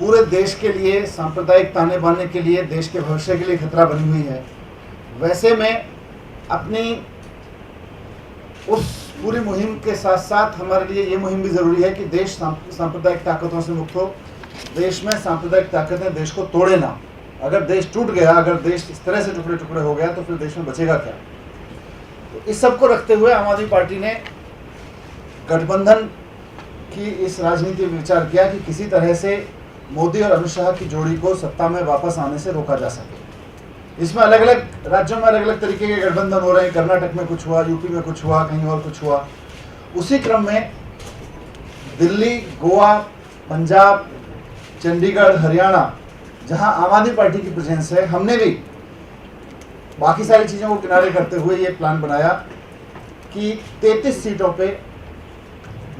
S9: पूरे देश के लिए सांप्रदायिक ताने बाने के लिए, देश के भविष्य के लिए खतरा बनी हुई है, वैसे में अपनी उस पूरी मुहिम के साथ साथ हमारे लिए ये मुहिम भी ज़रूरी है कि देश सांप- सांप्रदायिक ताकतों से मुक्त हो। देश में सांप्रदायिक ताकतें देश को तोड़े ना। अगर देश टूट गया, अगर देश इस तरह से टुकड़े टुकड़े हो गया तो फिर देश में बचेगा क्या? तो इस सबको रखते हुए आम आदमी पार्टी ने गठबंधन की इस राजनीति में विचार किया कि किसी तरह से मोदी और अमित शाह की जोड़ी को सत्ता में वापस आने से रोका जा सके। इसमें अलग अलग राज्यों में अलग अलग तरीके के गठबंधन हो रहे हैं। कर्नाटक में कुछ हुआ, यूपी में कुछ हुआ, कहीं और कुछ हुआ। उसी क्रम में दिल्ली, गोवा, पंजाब चंडीगढ़, हरियाणा, जहाँ आम आदमी पार्टी की प्रेजेंस है, हमने भी बाकी सारी चीज़ों को किनारे करते हुए ये प्लान बनाया कि 33 सीटों पे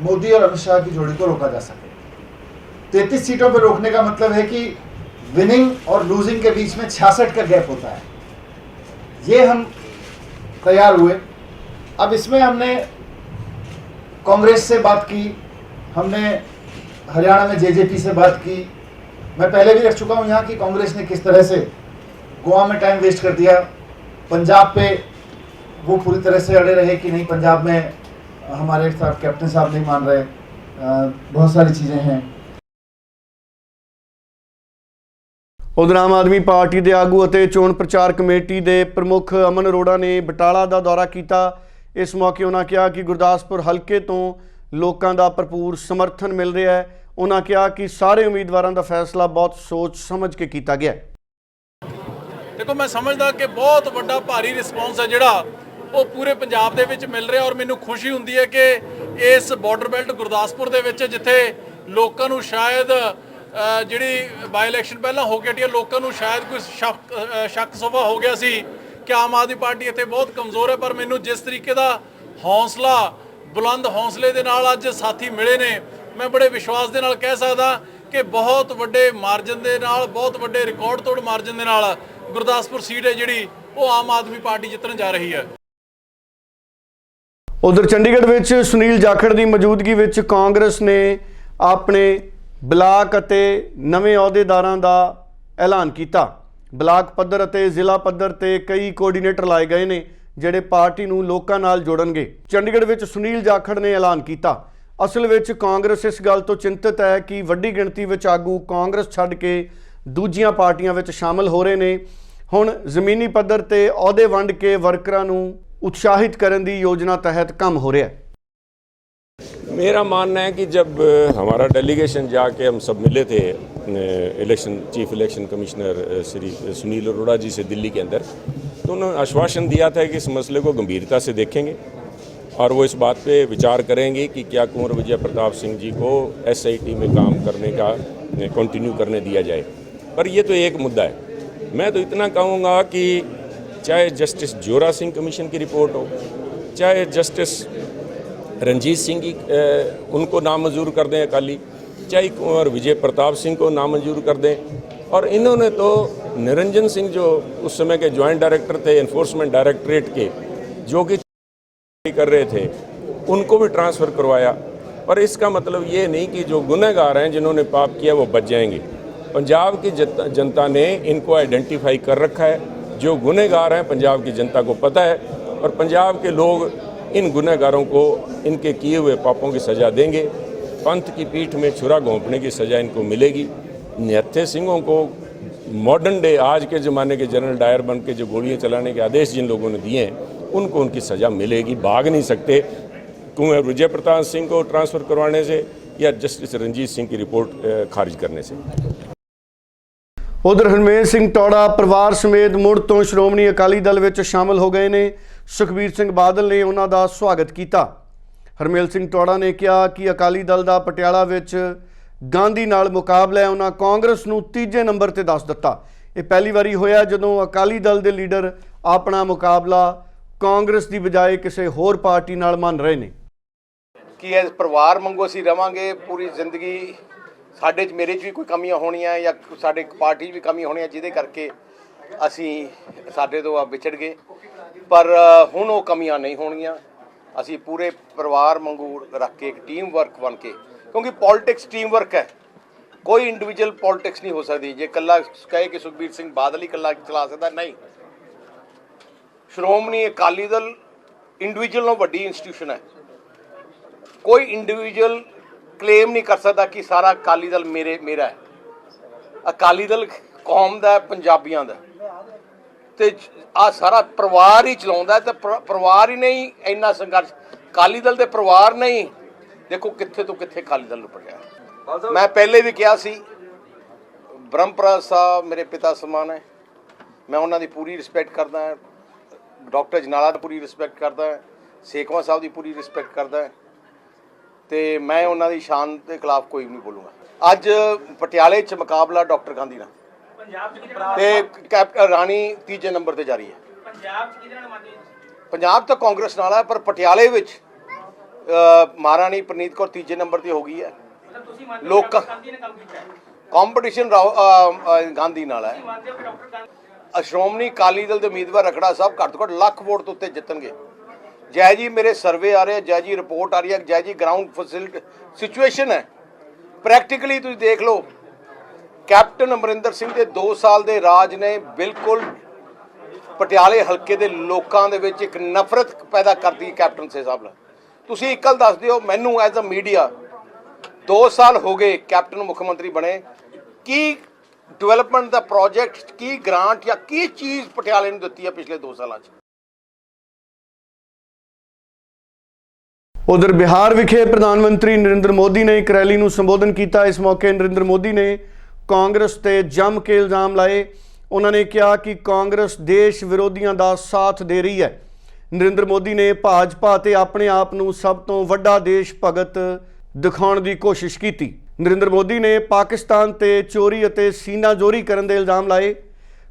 S9: मोदी और अमित शाह की जोड़ी को रोका जा सके। 33 सीटों पर रोकने का मतलब है कि विनिंग और लूजिंग के बीच में 66 का गैप होता है। ये हम तैयार हुए। अब इसमें हमने कांग्रेस से बात की, हमने हरियाणा में जेजेपी से बात की मैं पहले भी रख चुका हूँ यहाँ कि कांग्रेस ने किस तरह से गोवा में टाइम वेस्ट कर दिया पंजाब पे वो पूरी तरह से अड़े रहे कि नहीं पंजाब में हमारे साथ कैप्टन साहब नहीं मान रहे अ, बहुत सारी चीज़ें हैं
S1: ਉਧਰ ਆਮ ਆਦਮੀ ਪਾਰਟੀ ਦੇ ਆਗੂ ਅਤੇ ਚੋਣ ਪ੍ਰਚਾਰ ਕਮੇਟੀ ਦੇ ਪ੍ਰਮੁੱਖ ਅਮਨ ਅਰੋੜਾ ਨੇ ਬਟਾਲਾ ਦਾ ਦੌਰਾ ਕੀਤਾ ਇਸ ਮੌਕੇ ਉਹਨਾਂ ਕਿਹਾ ਕਿ ਗੁਰਦਾਸਪੁਰ ਹਲਕੇ ਤੋਂ ਲੋਕਾਂ ਦਾ ਭਰਪੂਰ ਸਮਰਥਨ ਮਿਲ ਰਿਹਾ ਹੈ ਉਹਨਾਂ ਕਿਹਾ ਕਿ ਸਾਰੇ ਉਮੀਦਵਾਰਾਂ ਦਾ ਫੈਸਲਾ ਬਹੁਤ ਸੋਚ ਸਮਝ ਕੇ ਕੀਤਾ ਗਿਆ ਹੈ।
S10: ਦੇਖੋ, ਮੈਂ ਸਮਝਦਾ ਕਿ ਬਹੁਤ ਵੱਡਾ ਭਾਰੀ ਰਿਸਪੌਂਸ ਹੈ ਜਿਹੜਾ ਉਹ ਪੂਰੇ ਪੰਜਾਬ ਦੇ ਵਿੱਚ ਮਿਲ ਰਿਹਾ ਔਰ ਮੈਨੂੰ ਖੁਸ਼ੀ ਹੁੰਦੀ ਹੈ ਕਿ ਇਸ ਬਾਰਡਰ ਬੈਲਟ ਗੁਰਦਾਸਪੁਰ ਦੇ ਵਿੱਚ, ਜਿੱਥੇ ਲੋਕਾਂ ਨੂੰ ਸ਼ਾਇਦ ਜਿਹੜੀ ਬਾਈ ਇਲੈਕਸ਼ਨ ਪਹਿਲਾਂ ਹੋ ਕੇ ਹਟੀ ਹੈ ਲੋਕਾਂ ਨੂੰ ਸ਼ਾਇਦ ਕੋਈ ਸ਼ੱਕ ਸ਼ੱਕ ਸੁਭਾ ਹੋ ਗਿਆ ਸੀ ਕਿ ਆਮ ਆਦਮੀ ਪਾਰਟੀ ਇੱਥੇ ਬਹੁਤ ਕਮਜ਼ੋਰ ਹੈ, ਪਰ ਮੈਨੂੰ ਜਿਸ ਤਰੀਕੇ ਦਾ ਹੌਸਲਾ, ਬੁਲੰਦ ਹੌਸਲੇ ਦੇ ਨਾਲ ਅੱਜ ਸਾਥੀ ਮਿਲੇ ਨੇ ਮੈਂ ਬੜੇ ਵਿਸ਼ਵਾਸ ਦੇ ਨਾਲ ਕਹਿ ਸਕਦਾ ਕਿ ਬਹੁਤ ਵੱਡੇ ਮਾਰਜਨ ਦੇ ਨਾਲ, ਬਹੁਤ ਵੱਡੇ ਰਿਕਾਰਡ ਤੋੜ ਮਾਰਜਨ ਦੇ ਨਾਲ ਗੁਰਦਾਸਪੁਰ ਸੀਟ ਹੈ ਜਿਹੜੀ, ਉਹ ਆਮ ਆਦਮੀ ਪਾਰਟੀ ਜਿੱਤਣ ਜਾ ਰਹੀ ਹੈ।
S1: ਉਧਰ ਚੰਡੀਗੜ੍ਹ ਵਿੱਚ ਸੁਨੀਲ ਜਾਖੜ ਦੀ ਮੌਜੂਦਗੀ ਵਿੱਚ ਕਾਂਗਰਸ ਨੇ ਆਪਣੇ ਬਲਾਕ ਅਤੇ ਨਵੇਂ ਅਹੁਦੇਦਾਰਾਂ ਦਾ ਐਲਾਨ ਕੀਤਾ। ਬਲਾਕ ਪੱਧਰ ਅਤੇ ਜ਼ਿਲ੍ਹਾ ਪੱਧਰ ਤੇ ਕਈ ਕੋਆਰਡੀਨੇਟਰ ਲਾਏ ਗਏ ਨੇ, ਜਿਹੜੇ ਪਾਰਟੀ ਨੂੰ ਲੋਕਾਂ ਨਾਲ ਜੋੜਨਗੇ। ਚੰਡੀਗੜ੍ਹ ਵਿੱਚ ਸੁਨੀਲ ਜਾਖੜ ਨੇ ਐਲਾਨ ਕੀਤਾ। ਅਸਲ ਵਿੱਚ ਕਾਂਗਰਸ ਇਸ ਗੱਲ ਤੋਂ ਚਿੰਤਤ ਹੈ ਕਿ ਵੱਡੀ ਗਿਣਤੀ ਵਿੱਚ ਆਗੂ ਕਾਂਗਰਸ ਛੱਡ ਕੇ ਦੂਜੀਆਂ ਪਾਰਟੀਆਂ ਵਿੱਚ ਸ਼ਾਮਲ ਹੋ ਰਹੇ ਨੇ ਹੁਣ ਜ਼ਮੀਨੀ ਪੱਧਰ ਤੇ ਅਹੁਦੇ ਵੰਡ ਕੇ ਵਰਕਰਾਂ ਨੂੰ ਉਤਸ਼ਾਹਿਤ ਕਰਨ ਦੀ ਯੋਜਨਾ ਤਹਿਤ ਕੰਮ ਹੋ ਰਿਹਾ ਹੈ
S11: मेरा मानना है कि जब अ, हमारा डेलीगेशन जाके हम सब मिले थे अ, इलेक्शन चीफ इलेक्शन कमिश्नर अ, श्री सुनील अरोड़ा जी से दिल्ली के अंदर तो उन्होंने आश्वासन दिया था कि इस मसले को गंभीरता से देखेंगे और वो इस बात पे विचार करेंगे कि क्या कुंवर विजय प्रताप सिंह जी को एसआईटी में काम करने का कंटिन्यू करने दिया जाए। पर ये तो एक मुद्दा है। मैं तो इतना कहूँगा कि चाहे जस्टिस जोरा सिंह कमीशन की रिपोर्ट हो, चाहे जस्टिस रंजीत सिंह की उनको नामंजूर कर दें अकाली, चाहे कुंवर विजय प्रताप सिंह को नामंजूर कर दें। और इन्होंने तो निरंजन सिंह जो उस समय के ज्वाइंट डायरेक्टर थे इन्फोर्समेंट डायरेक्टरेट के, जो कि कर रहे थे, उनको भी ट्रांसफ़र करवाया। पर इसका मतलब ये नहीं कि जो गुनहगार हैं, जिन्होंने पाप किया, वो बच जाएँगे। पंजाब की जनता ने इनको आइडेंटिफाई कर रखा है। जो गुनहगार हैं, पंजाब की जनता को पता है। और पंजाब के लोग इन गुनहगारों को, इनके किए हुए पापों की सज़ा देंगे। पंथ की पीठ में छुरा घोंपने की सज़ा इनको मिलेगी। निहत्थे सिंहों को मॉडर्न डे आज के ज़माने के जनरल डायर बन के जो गोलियाँ चलाने के आदेश जिन लोगों ने दिए हैं उनको उनकी सज़ा मिलेगी भाग नहीं सकते कुंवर विजय प्रताप सिंह को ट्रांसफ़र करवाने से या जस्टिस रंजीत सिंह की रिपोर्ट अ, खारिज करने से
S1: ਉਧਰ ਹਰਮੇਲ ਸਿੰਘ ਟੌੜਾ ਪਰਿਵਾਰ ਸਮੇਤ ਮੁੜ ਤੋਂ ਸ਼੍ਰੋਮਣੀ ਅਕਾਲੀ ਦਲ ਵਿੱਚ ਸ਼ਾਮਲ ਹੋ ਗਏ ਨੇ ਸੁਖਬੀਰ ਸਿੰਘ ਬਾਦਲ ਨੇ ਉਹਨਾਂ ਦਾ ਸਵਾਗਤ ਕੀਤਾ ਹਰਮੇਲ ਸਿੰਘ ਟੌੜਾ ਨੇ ਕਿਹਾ ਕਿ ਅਕਾਲੀ ਦਲ ਦਾ ਪਟਿਆਲਾ ਵਿੱਚ ਗਾਂਧੀ ਨਾਲ ਮੁਕਾਬਲਾ ਹੈ ਉਹਨਾਂ ਕਾਂਗਰਸ ਨੂੰ ਤੀਜੇ ਨੰਬਰ ਤੇ ਦੱਸ ਦਿੱਤਾ ਇਹ ਪਹਿਲੀ ਵਾਰੀ ਹੋਇਆ ਜਦੋਂ ਅਕਾਲੀ ਦਲ ਦੇ ਲੀਡਰ ਆਪਣਾ ਮੁਕਾਬਲਾ ਕਾਂਗਰਸ ਦੀ ਬਜਾਏ ਕਿਸੇ ਹੋਰ ਪਾਰਟੀ ਨਾਲ ਮੰਨ ਰਹੇ ਨੇ?
S12: ਕਿ ਐਸ ਪਰਿਵਾਰ ਵਾਂਗੂ ਅਸੀਂ ਰਵਾਂਗੇ? ਪੂਰੀ ਜ਼ਿੰਦਗੀ ਸਾਡੇ 'ਚ ਮੇਰੇ 'ਚ ਵੀ ਕੋਈ ਕਮੀਆਂ ਹੋਣੀਆਂ ਜਾਂ ਸਾਡੇ ਪਾਰਟੀ 'ਚ ਵੀ ਕਮੀ ਹੋਣੀਆਂ, ਜਿਹਦੇ ਕਰਕੇ ਅਸੀਂ ਸਾਡੇ ਤੋਂ ਆ ਵਿਛੜ ਗਏ। ਪਰ ਹੁਣ ਉਹ ਕਮੀਆਂ ਨਹੀਂ ਹੋਣਗੀਆਂ। ਅਸੀਂ ਪੂਰੇ ਪਰਿਵਾਰ ਵਾਂਗੂ ਰੱਖ ਕੇ ਇੱਕ ਟੀਮ ਵਰਕ ਬਣ ਕੇ, ਕਿਉਂਕਿ ਪੋਲਿਟਿਕਸ ਟੀਮ ਵਰਕ ਹੈ। ਕੋਈ ਇੰਡੀਵਿਜੂਅਲ ਪੋਲਿਟਿਕਸ ਨਹੀਂ ਹੋ ਸਕਦੀ। ਜੇ ਕੱਲਾ ਕਹੇ ਕਿ ਸੁਖਬੀਰ ਸਿੰਘ ਬਾਦਲ ਹੀ ਕੱਲਾ ਚਲਾ ਸਕਦਾ, ਨਹੀਂ। ਸ਼੍ਰੋਮਣੀ ਅਕਾਲੀ ਦਲ ਇੰਡੀਵਿਜੂਅਲ ਨਾਲੋਂ ਵੱਡੀ ਇੰਸਟੀਟਿਊਸ਼ਨ ਹੈ। ਕੋਈ ਇੰਡੀਵਿਜੂਅਲ ਕਲੇਮ ਨਹੀਂ ਕਰ ਸਕਦਾ ਕਿ ਸਾਰਾ ਅਕਾਲੀ ਦਲ ਮੇਰੇ, ਮੇਰਾ ਹੈ। ਅਕਾਲੀ ਦਲ ਕੌਮ ਦਾ ਪੰਜਾਬੀਆਂ ਦਾ ਤੇ ਆ ਸਾਰਾ ਪਰਿਵਾਰ ਹੀ ਚਲਾਉਂਦਾ ਹੈ ਤੇ ਪਰਿਵਾਰ ਹੀ ਨਹੀਂ ਇੰਨਾ ਸੰਘਰਸ਼। ਅਕਾਲੀ ਦਲ ਦੇ ਪਰਿਵਾਰ ਨਹੀਂ। ਦੇਖੋ ਕਿੱਥੇ ਤੋਂ ਕਿੱਥੇ ਅਕਾਲੀ ਦਲ ਨੂੰ ਪੜਿਆ ਮੈਂ ਪਹਿਲੇ ਵੀ ਕਿਹਾ ਸੀ ਬ੍ਰਹਮਪ੍ਰਸਾਦ ਸਾਹਿਬ ਮੇਰੇ ਪਿਤਾ ਸਮਾਨ ਹੈ। ਮੈਂ ਉਹਨਾਂ ਦੀ ਪੂਰੀ ਰਿਸਪੈਕਟ ਕਰਦਾ ਹਾਂ। ਡਾਕਟਰ ਜਨਾਲਾ ਦੀ ਪੂਰੀ ਰਿਸਪੈਕਟ ਕਰਦਾ ਸੇਖਵਾ ਸਾਹਿਬ ਦੀ ਪੂਰੀ ਰਿਸਪੈਕਟ ਕਰਦਾ ਤੇ ਮੈਂ ਉਹਨਾਂ ਦੀ ਸ਼ਾਨ ਦੇ ਖਿਲਾਫ ਕੋਈ ਵੀ ਨਹੀਂ ਬੋਲੂੰਗਾ। ਅੱਜ ਪਟਿਆਲੇ 'ਚ ਮੁਕਾਬਲਾ ਡਾਕਟਰ ਗਾਂਧੀ ਨਾਲ। ਤੇ ਕੈਪ ਰਾਣੀ ਤੀਜੇ ਨੰਬਰ ਤੇ ਜਾਰੀ ਹੈ। ਪੰਜਾਬ 'ਚ ਕਿਹਦੇ ਨਾਲ ਪੰਜਾਬ ਤਾਂ ਕਾਂਗਰਸ ਨਾਲ ਹੈ ਪਰ ਪਟਿਆਲੇ ਵਿੱਚ ਮਹਾਰਾਣੀ ਪ੍ਰਨੀਤ ਕੌਰ ਤੀਜੇ ਨੰਬਰ ਤੇ ਹੋ ਗਈ ਹੈ। ਲੋਕ ਕੰਪੀਟੀਸ਼ਨ ਗਾਂਧੀ ਨਾਲ ਹੈ। ਸ਼੍ਰੋਮਣੀ ਅਕਾਲੀ ਦਲ ਦੇ ਉਮੀਦਵਾਰ ਰਖੜਾ ਸਾਹਿਬ ਘੱਟ ਤੋਂ ਘੱਟ ਲੱਖ ਵੋਟ ਤੋਂ ਉੱਤੇ ਜਿੱਤਣਗੇ। ਜੈ ਜੀ ਮੇਰੇ ਸਰਵੇ ਆ ਰਹੇ ਜੈ ਜੀ ਰਿਪੋਰਟ ਆ ਰਹੀ ਹੈ ਜੈ ਜੀ ਗਰਾਊਂਡ ਫੈਸਿਲਿਟੀ ਸਿਚੁਏਸ਼ਨ ਹੈ। ਪ੍ਰੈਕਟੀਕਲੀ ਤੁਸੀਂ ਦੇਖ ਲਓ, ਕੈਪਟਨ ਅਮਰਿੰਦਰ ਸਿੰਘ ਦੇ 2 ਸਾਲ ਦੇ ਰਾਜ ਨੇ ਬਿਲਕੁਲ ਪਟਿਆਲੇ ਹਲਕੇ ਦੇ ਲੋਕਾਂ ਦੇ ਵਿੱਚ ਇੱਕ ਨਫ਼ਰਤ ਪੈਦਾ ਕਰਦੀ ਕੈਪਟਨ ਸੇ ਸਾਹਿਬ ਨਾਲ। ਤੁਸੀਂ ਇੱਕ ਗੱਲ ਦੱਸ ਦਿਓ, ਮੈਨੂੰ ਐਜ਼ ਅ ਮੀਡੀਆ 2 ਸਾਲ ਹੋ ਗਏ ਕੈਪਟਨ ਮੁੱਖ ਮੰਤਰੀ ਬਣੇ। ਕੀ ਡਿਵੈਲਪਮੈਂਟ ਦਾ ਪ੍ਰੋਜੈਕਟ ਕੀ ਗ੍ਰਾਂਟ ਜਾਂ ਕੀ ਚੀਜ਼ ਪਟਿਆਲੇ ਨੂੰ ਦਿੱਤੀ ਹੈ ਪਿਛਲੇ 2 ਸਾਲਾਂ 'ਚ?
S1: ਉਧਰ ਬਿਹਾਰ ਵਿਖੇ ਪ੍ਰਧਾਨ ਮੰਤਰੀ ਨਰਿੰਦਰ ਮੋਦੀ ਨੇ ਇੱਕ ਰੈਲੀ ਨੂੰ ਸੰਬੋਧਨ ਕੀਤਾ। ਇਸ ਮੌਕੇ ਨਰਿੰਦਰ ਮੋਦੀ ਨੇ ਕਾਂਗਰਸ ਤੇ ਜੰਮ ਕੇ ਇਲਜ਼ਾਮ ਲਾਏ। ਉਹਨਾਂ ਨੇ ਕਿਹਾ ਕਿ ਕਾਂਗਰਸ ਦੇਸ਼ ਵਿਰੋਧੀਆਂ ਦਾ ਸਾਥ ਦੇ ਰਹੀ ਹੈ। ਨਰਿੰਦਰ ਮੋਦੀ ਨੇ ਭਾਜਪਾ ਤੇ ਆਪਣੇ ਆਪ ਨੂੰ ਸਭ ਤੋਂ ਵੱਡਾ ਦੇਸ਼ ਭਗਤ ਦਿਖਾਉਣ ਦੀ ਕੋਸ਼ਿਸ਼ ਕੀਤੀ। ਨਰਿੰਦਰ ਮੋਦੀ ਨੇ ਪਾਕਿਸਤਾਨ ਤੇ ਚੋਰੀ ਅਤੇ ਸੀਨਾ ਜੋਰੀ ਕਰਨ ਦੇ ਇਲਜ਼ਾਮ ਲਾਏ।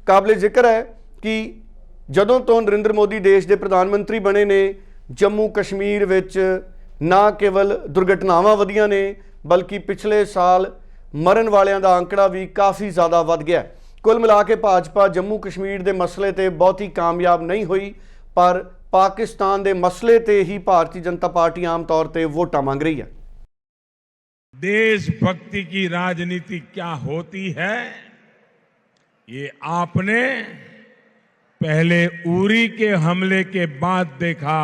S1: ਕਾਬਲੇ ਜ਼ਿਕਰ ਹੈ ਕਿ ਜਦੋਂ ਤੋਂ ਨਰਿੰਦਰ ਮੋਦੀ ਦੇਸ਼ ਦੇ ਪ੍ਰਧਾਨ ਮੰਤਰੀ ਬਣੇ ਨੇ, ਜੰਮੂ ਕਸ਼ਮੀਰ ਵਿੱਚ ਨਾ ਕੇਵਲ ਦੁਰਘਟਨਾਵਾਂ ਵਧੀਆਂ ਨੇ, ਬਲਕਿ ਪਿਛਲੇ ਸਾਲ ਮਰਨ ਵਾਲਿਆਂ ਦਾ ਅੰਕੜਾ ਵੀ ਕਾਫੀ ਜ਼ਿਆਦਾ ਵੱਧ ਗਿਆ। ਕੁੱਲ ਮਿਲਾ ਕੇ ਭਾਜਪਾ ਜੰਮੂ ਕਸ਼ਮੀਰ ਦੇ ਮਸਲੇ ਤੇ ਬਹੁਤ ਹੀ ਕਾਮਯਾਬ ਨਹੀਂ ਹੋਈ, ਪਰ ਪਾਕਿਸਤਾਨ ਦੇ ਮਸਲੇ ਤੇ ਹੀ ਭਾਰਤੀ ਜਨਤਾ ਪਾਰਟੀ ਆਮ ਤੌਰ ਤੇ ਵੋਟਾਂ ਮੰਗ ਰਹੀ ਹੈ।
S13: देशभक्ति की राजनीति क्या होती है? ये आपने पहले उरी के हमले के बाद देखा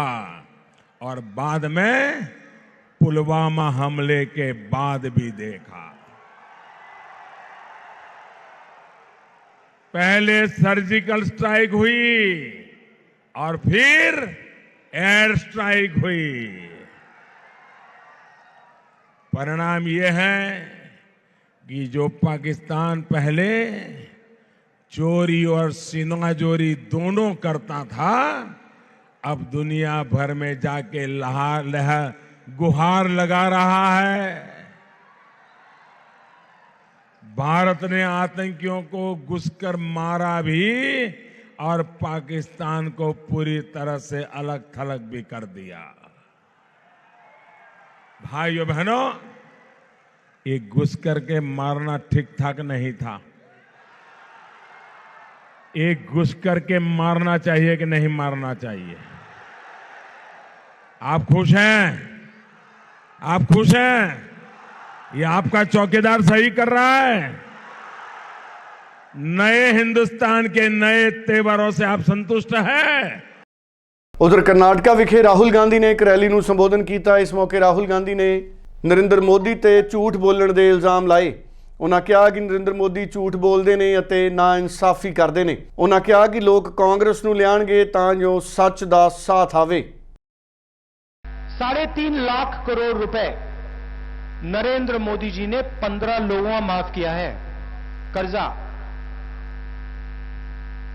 S13: और बाद में पुलवामा हमले के बाद भी देखा। पहले सर्जिकल स्ट्राइक हुई और फिर एयर स्ट्राइक हुई। परिणाम यह है कि जो पाकिस्तान पहले चोरी और सिनाजोरी दोनों करता था, अब दुनिया भर में जाके लहा, लह, गुहार लगा रहा है। भारत ने आतंकियों को घुसकर मारा भी और पाकिस्तान को पूरी तरह से अलग थलग भी कर दिया। भाइयों बहनों, ये घुस करके मारना ठीक ठाक नहीं था। एक घुस करके मारना चाहिए कि नहीं मारना चाहिए? आप खुश हैं? आप खुश हैं? ये आपका चौकीदार सही कर रहा है? नए हिंदुस्तान के नए तेवरों से आप संतुष्ट हैं?
S1: ਉਧਰ ਕਰਨਾਟਕਾ ਵਿਖੇ ਰਾਹੁਲ ਗਾਂਧੀ ਨੇ ਇੱਕ ਰੈਲੀ ਨੂੰ ਸੰਬੋਧਨ ਕੀਤਾ ਇਸ ਮੌਕੇ ਰਾਹੁਲ ਗਾਂਧੀ ਨੇ ਨਰਿੰਦਰ ਮੋਦੀ ਤੇ ਝੂਠ ਬੋਲਣ ਦੇ ਇਲਜ਼ਾਮ ਲਾਏ ਉਹਨਾਂ ਕਿਹਾ ਕਿ ਨਰਿੰਦਰ ਮੋਦੀ ਝੂਠ ਬੋਲਦੇ ਨੇ ਅਤੇ ਨਾ ਇਨਸਾਫੀ ਕਰਦੇ ਨੇ ਉਹਨਾਂ ਕਿਹਾ ਕਿ ਲੋਕ ਕਾਂਗਰਸ ਨੂੰ ਲਿਆਣਗੇ ਤਾਂ ਜੋ ਸੱਚ ਦਾ ਸਾਥ ਆਵੇ
S14: साढ़े तीन लाख करोड़ रुपए नरेंद्र मोदी जी ने पंद्रह लोगों का माफ किया है कर्जा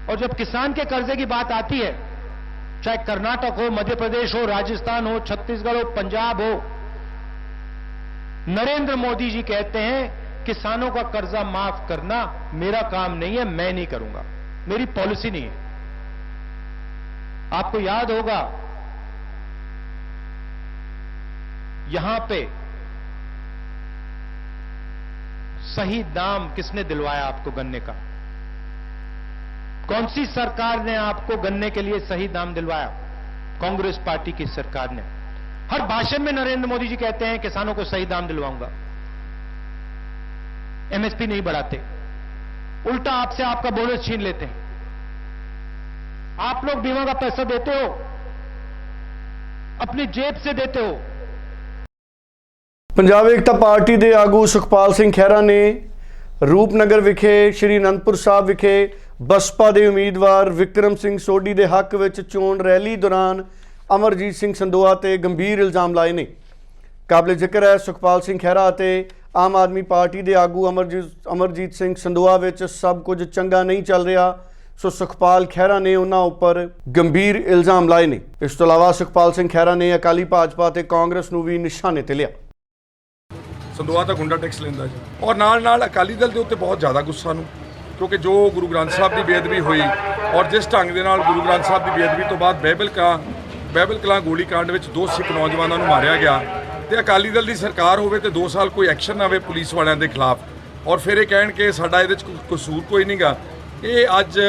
S14: और जब किसान के कर्जे की बात आती है चाहे कर्नाटक हो, मध्य प्रदेश हो, राजस्थान हो, छत्तीसगढ़ हो, पंजाब हो, नरेंद्र मोदी जी कहते हैं, किसानों का कर्जा माफ़ करना मेरा काम नहीं है, मैं नहीं करूँगा। मेरी पॉलिसी नहीं है। आपको याद होगा, यहाँ पे सही दाम किसने दिलवाया आपको गन्ने का? कौन सी सरकार ने आपको गन्ने के लिए सही दाम दिलवाया कांग्रेस पार्टी की सरकार ने हर भाषण में नरेंद्र मोदी जी कहते हैं किसानों को सही दाम दिलवाऊंगा एमएसपी नहीं बढ़ाते उल्टा आपसे आपका बोनस छीन लेते हैं आप लोग बीमा का पैसा देते हो अपनी जेब से देते हो
S1: ਪੰਜਾਬ ਏਕਤਾ ਪਾਰਟੀ ਦੇ ਆਗੂ ਸੁਖਪਾਲ ਸਿੰਘ ਖਹਿਰਾ ਨੇ ਰੂਪਨਗਰ ਵਿਖੇ, ਸ਼੍ਰੀ ਅਨੰਦਪੁਰ ਸਾਹਿਬ ਵਿਖੇ ਬਸਪਾ ਦੇ ਉਮੀਦਵਾਰ ਵਿਕਰਮ ਸਿੰਘ ਸੋਢੀ ਦੇ ਹੱਕ ਵਿੱਚ ਚੋਣ ਰੈਲੀ ਦੌਰਾਨ ਅਮਰਜੀਤ ਸਿੰਘ ਸੰਦੋਆ ਤੇ ਗੰਭੀਰ ਇਲਜ਼ਾਮ ਲਾਏ ਨੇ। ਕਾਬਲੇ ਜ਼ਿਕਰ ਹੈ ਸੁਖਪਾਲ ਸਿੰਘ ਖਹਿਰਾ ਅਤੇ ਆਮ ਆਦਮੀ ਪਾਰਟੀ ਦੇ ਆਗੂ ਅਮਰਜੀਤ ਅਮਰਜੀਤ ਸਿੰਘ ਸੰਦੋਆ ਵਿੱਚ ਸਭ ਕੁਝ ਚੰਗਾ ਨਹੀਂ ਚੱਲ ਰਿਹਾ। ਸੋ ਸੁਖਪਾਲ ਖਹਿਰਾ ਨੇ ਉਹਨਾਂ ਉੱਪਰ ਗੰਭੀਰ ਇਲਜ਼ਾਮ ਲਾਏ ਨੇ। ਇਸ ਤੋਂ ਇਲਾਵਾ ਸੁਖਪਾਲ ਸਿੰਘ ਖਹਿਰਾ ਨੇ ਅਕਾਲੀ ਭਾਜਪਾ ਤੇ ਕਾਂਗਰਸ ਨੂੰ ਵੀ ਨਿਸ਼ਾਨੇ ਤੇ ਲਿਆ।
S15: ਸੰਦੋਆ ਤਾਂ ਗੁੰਡਾ ਟੈਕਸ ਲੈਂਦਾ ਜੀ। ਔਰ ਨਾਲ ਨਾਲ ਅਕਾਲੀ ਦਲ ਦੇ ਉੱਤੇ ਬਹੁਤ ਜ਼ਿਆਦਾ ਗੁੱਸਾ ਨੂੰ, ਕਿਉਂਕਿ ਜੋ ਗੁਰੂ ਗ੍ਰੰਥ ਸਾਹਿਬ ਦੀ ਬੇਅਦਬੀ ਹੋਈ, ਔਰ ਜਿਸ ਢੰਗ ਦੇ ਨਾਲ ਗੁਰੂ ਗ੍ਰੰਥ ਸਾਹਿਬ ਦੀ ਬੇਅਦਬੀ ਤੋਂ ਬਾਅਦ ਬਾਈਬਲ ਕਾ ਬਾਈਬਲ ਕਲਾਂ ਗੋਲੀ ਕਾਂਡ ਵਿੱਚ ਦੋ ਸਿੱਖ ਨੌਜਵਾਨਾਂ ਨੂੰ ਮਾਰਿਆ ਗਿਆ ਤੇ ਅਕਾਲੀ ਦਲ ਦੀ ਸਰਕਾਰ ਹੋਵੇ ਤੇ 2 ਸਾਲ ਕੋਈ ਐਕਸ਼ਨ ਨਾ ਆਵੇ ਪੁਲਿਸ ਵਾਲਿਆਂ ਦੇ ਖਿਲਾਫ। ਔਰ ਫਿਰ ਇਹ ਕਹਿਣ ਕਿ ਸਾਡਾ ਇਹਦੇ ਵਿੱਚ ਕਸੂਰ ਕੋਈ ਨਹੀਂਗਾ ਇਹ ਅੱਜ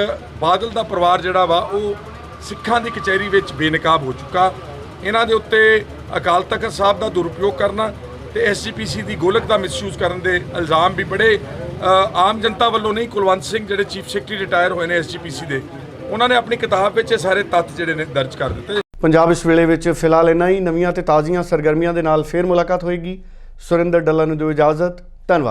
S15: ਬਾਦਲ ਦਾ ਪਰਿਵਾਰ ਜਿਹੜਾ ਵਾ, ਉਹ ਸਿੱਖਾਂ ਦੀ ਕਚਹਿਰੀ ਵਿੱਚ ਬੇਨਕਾਬ ਹੋ ਚੁੱਕਾ। ਇਹਨਾਂ ਦੇ ਉੱਤੇ ਅਕਾਲ ਤਖਤ ਸਾਹਿਬ ਦਾ ਦੁਰਉਪਯੋਗ ਕਰਨਾ ਤੇ ਐਸਜੀਪੀਸੀ ਦੀ ਗੋਲਕ ਦਾ ਮਿਸਯੂਜ਼ ਕਰਨ ਦੇ ਇਲਜ਼ਾਮ ਵੀ ਬੜੇ। ਆਮ ਜਨਤਾ ਵੱਲੋਂ ਨਹੀਂ, ਕੁਲਵੰਤ ਸਿੰਘ ਜਿਹੜੇ ਚੀਫ ਸੈਕਟਰੀ ਰਿਟਾਇਰ ਹੋਏ ਨੇ ਐਸਜੀਪੀਸੀ ਦੇ, ਉਹਨਾਂ ਨੇ ਆਪਣੀ ਕਿਤਾਬ ਵਿੱਚ ਇਹ ਸਾਰੇ ਤੱਥ ਜਿਹੜੇ ਨੇ ਦਰਜ ਕਰ ਦਿੱਤੇ।
S1: ਪੰਜਾਬ ਇਸ ਵੇਲੇ ਵਿੱਚ ਫਿਲਹਾਲ ਇੰਨਾ ਹੀ। ਨਵੀਆਂ ਤੇ ਤਾਜ਼ੀਆਂ ਸਰਗਰਮੀਆਂ ਦੇ ਨਾਲ ਫੇਰ ਮੁਲਾਕਾਤ ਹੋਏਗੀ। ਸੁਰਿੰਦਰ ਡੱਲਾ ਨੂੰ ਦਿਓ ਇਜਾਜ਼ਤ। ਧੰਨਵਾਦ।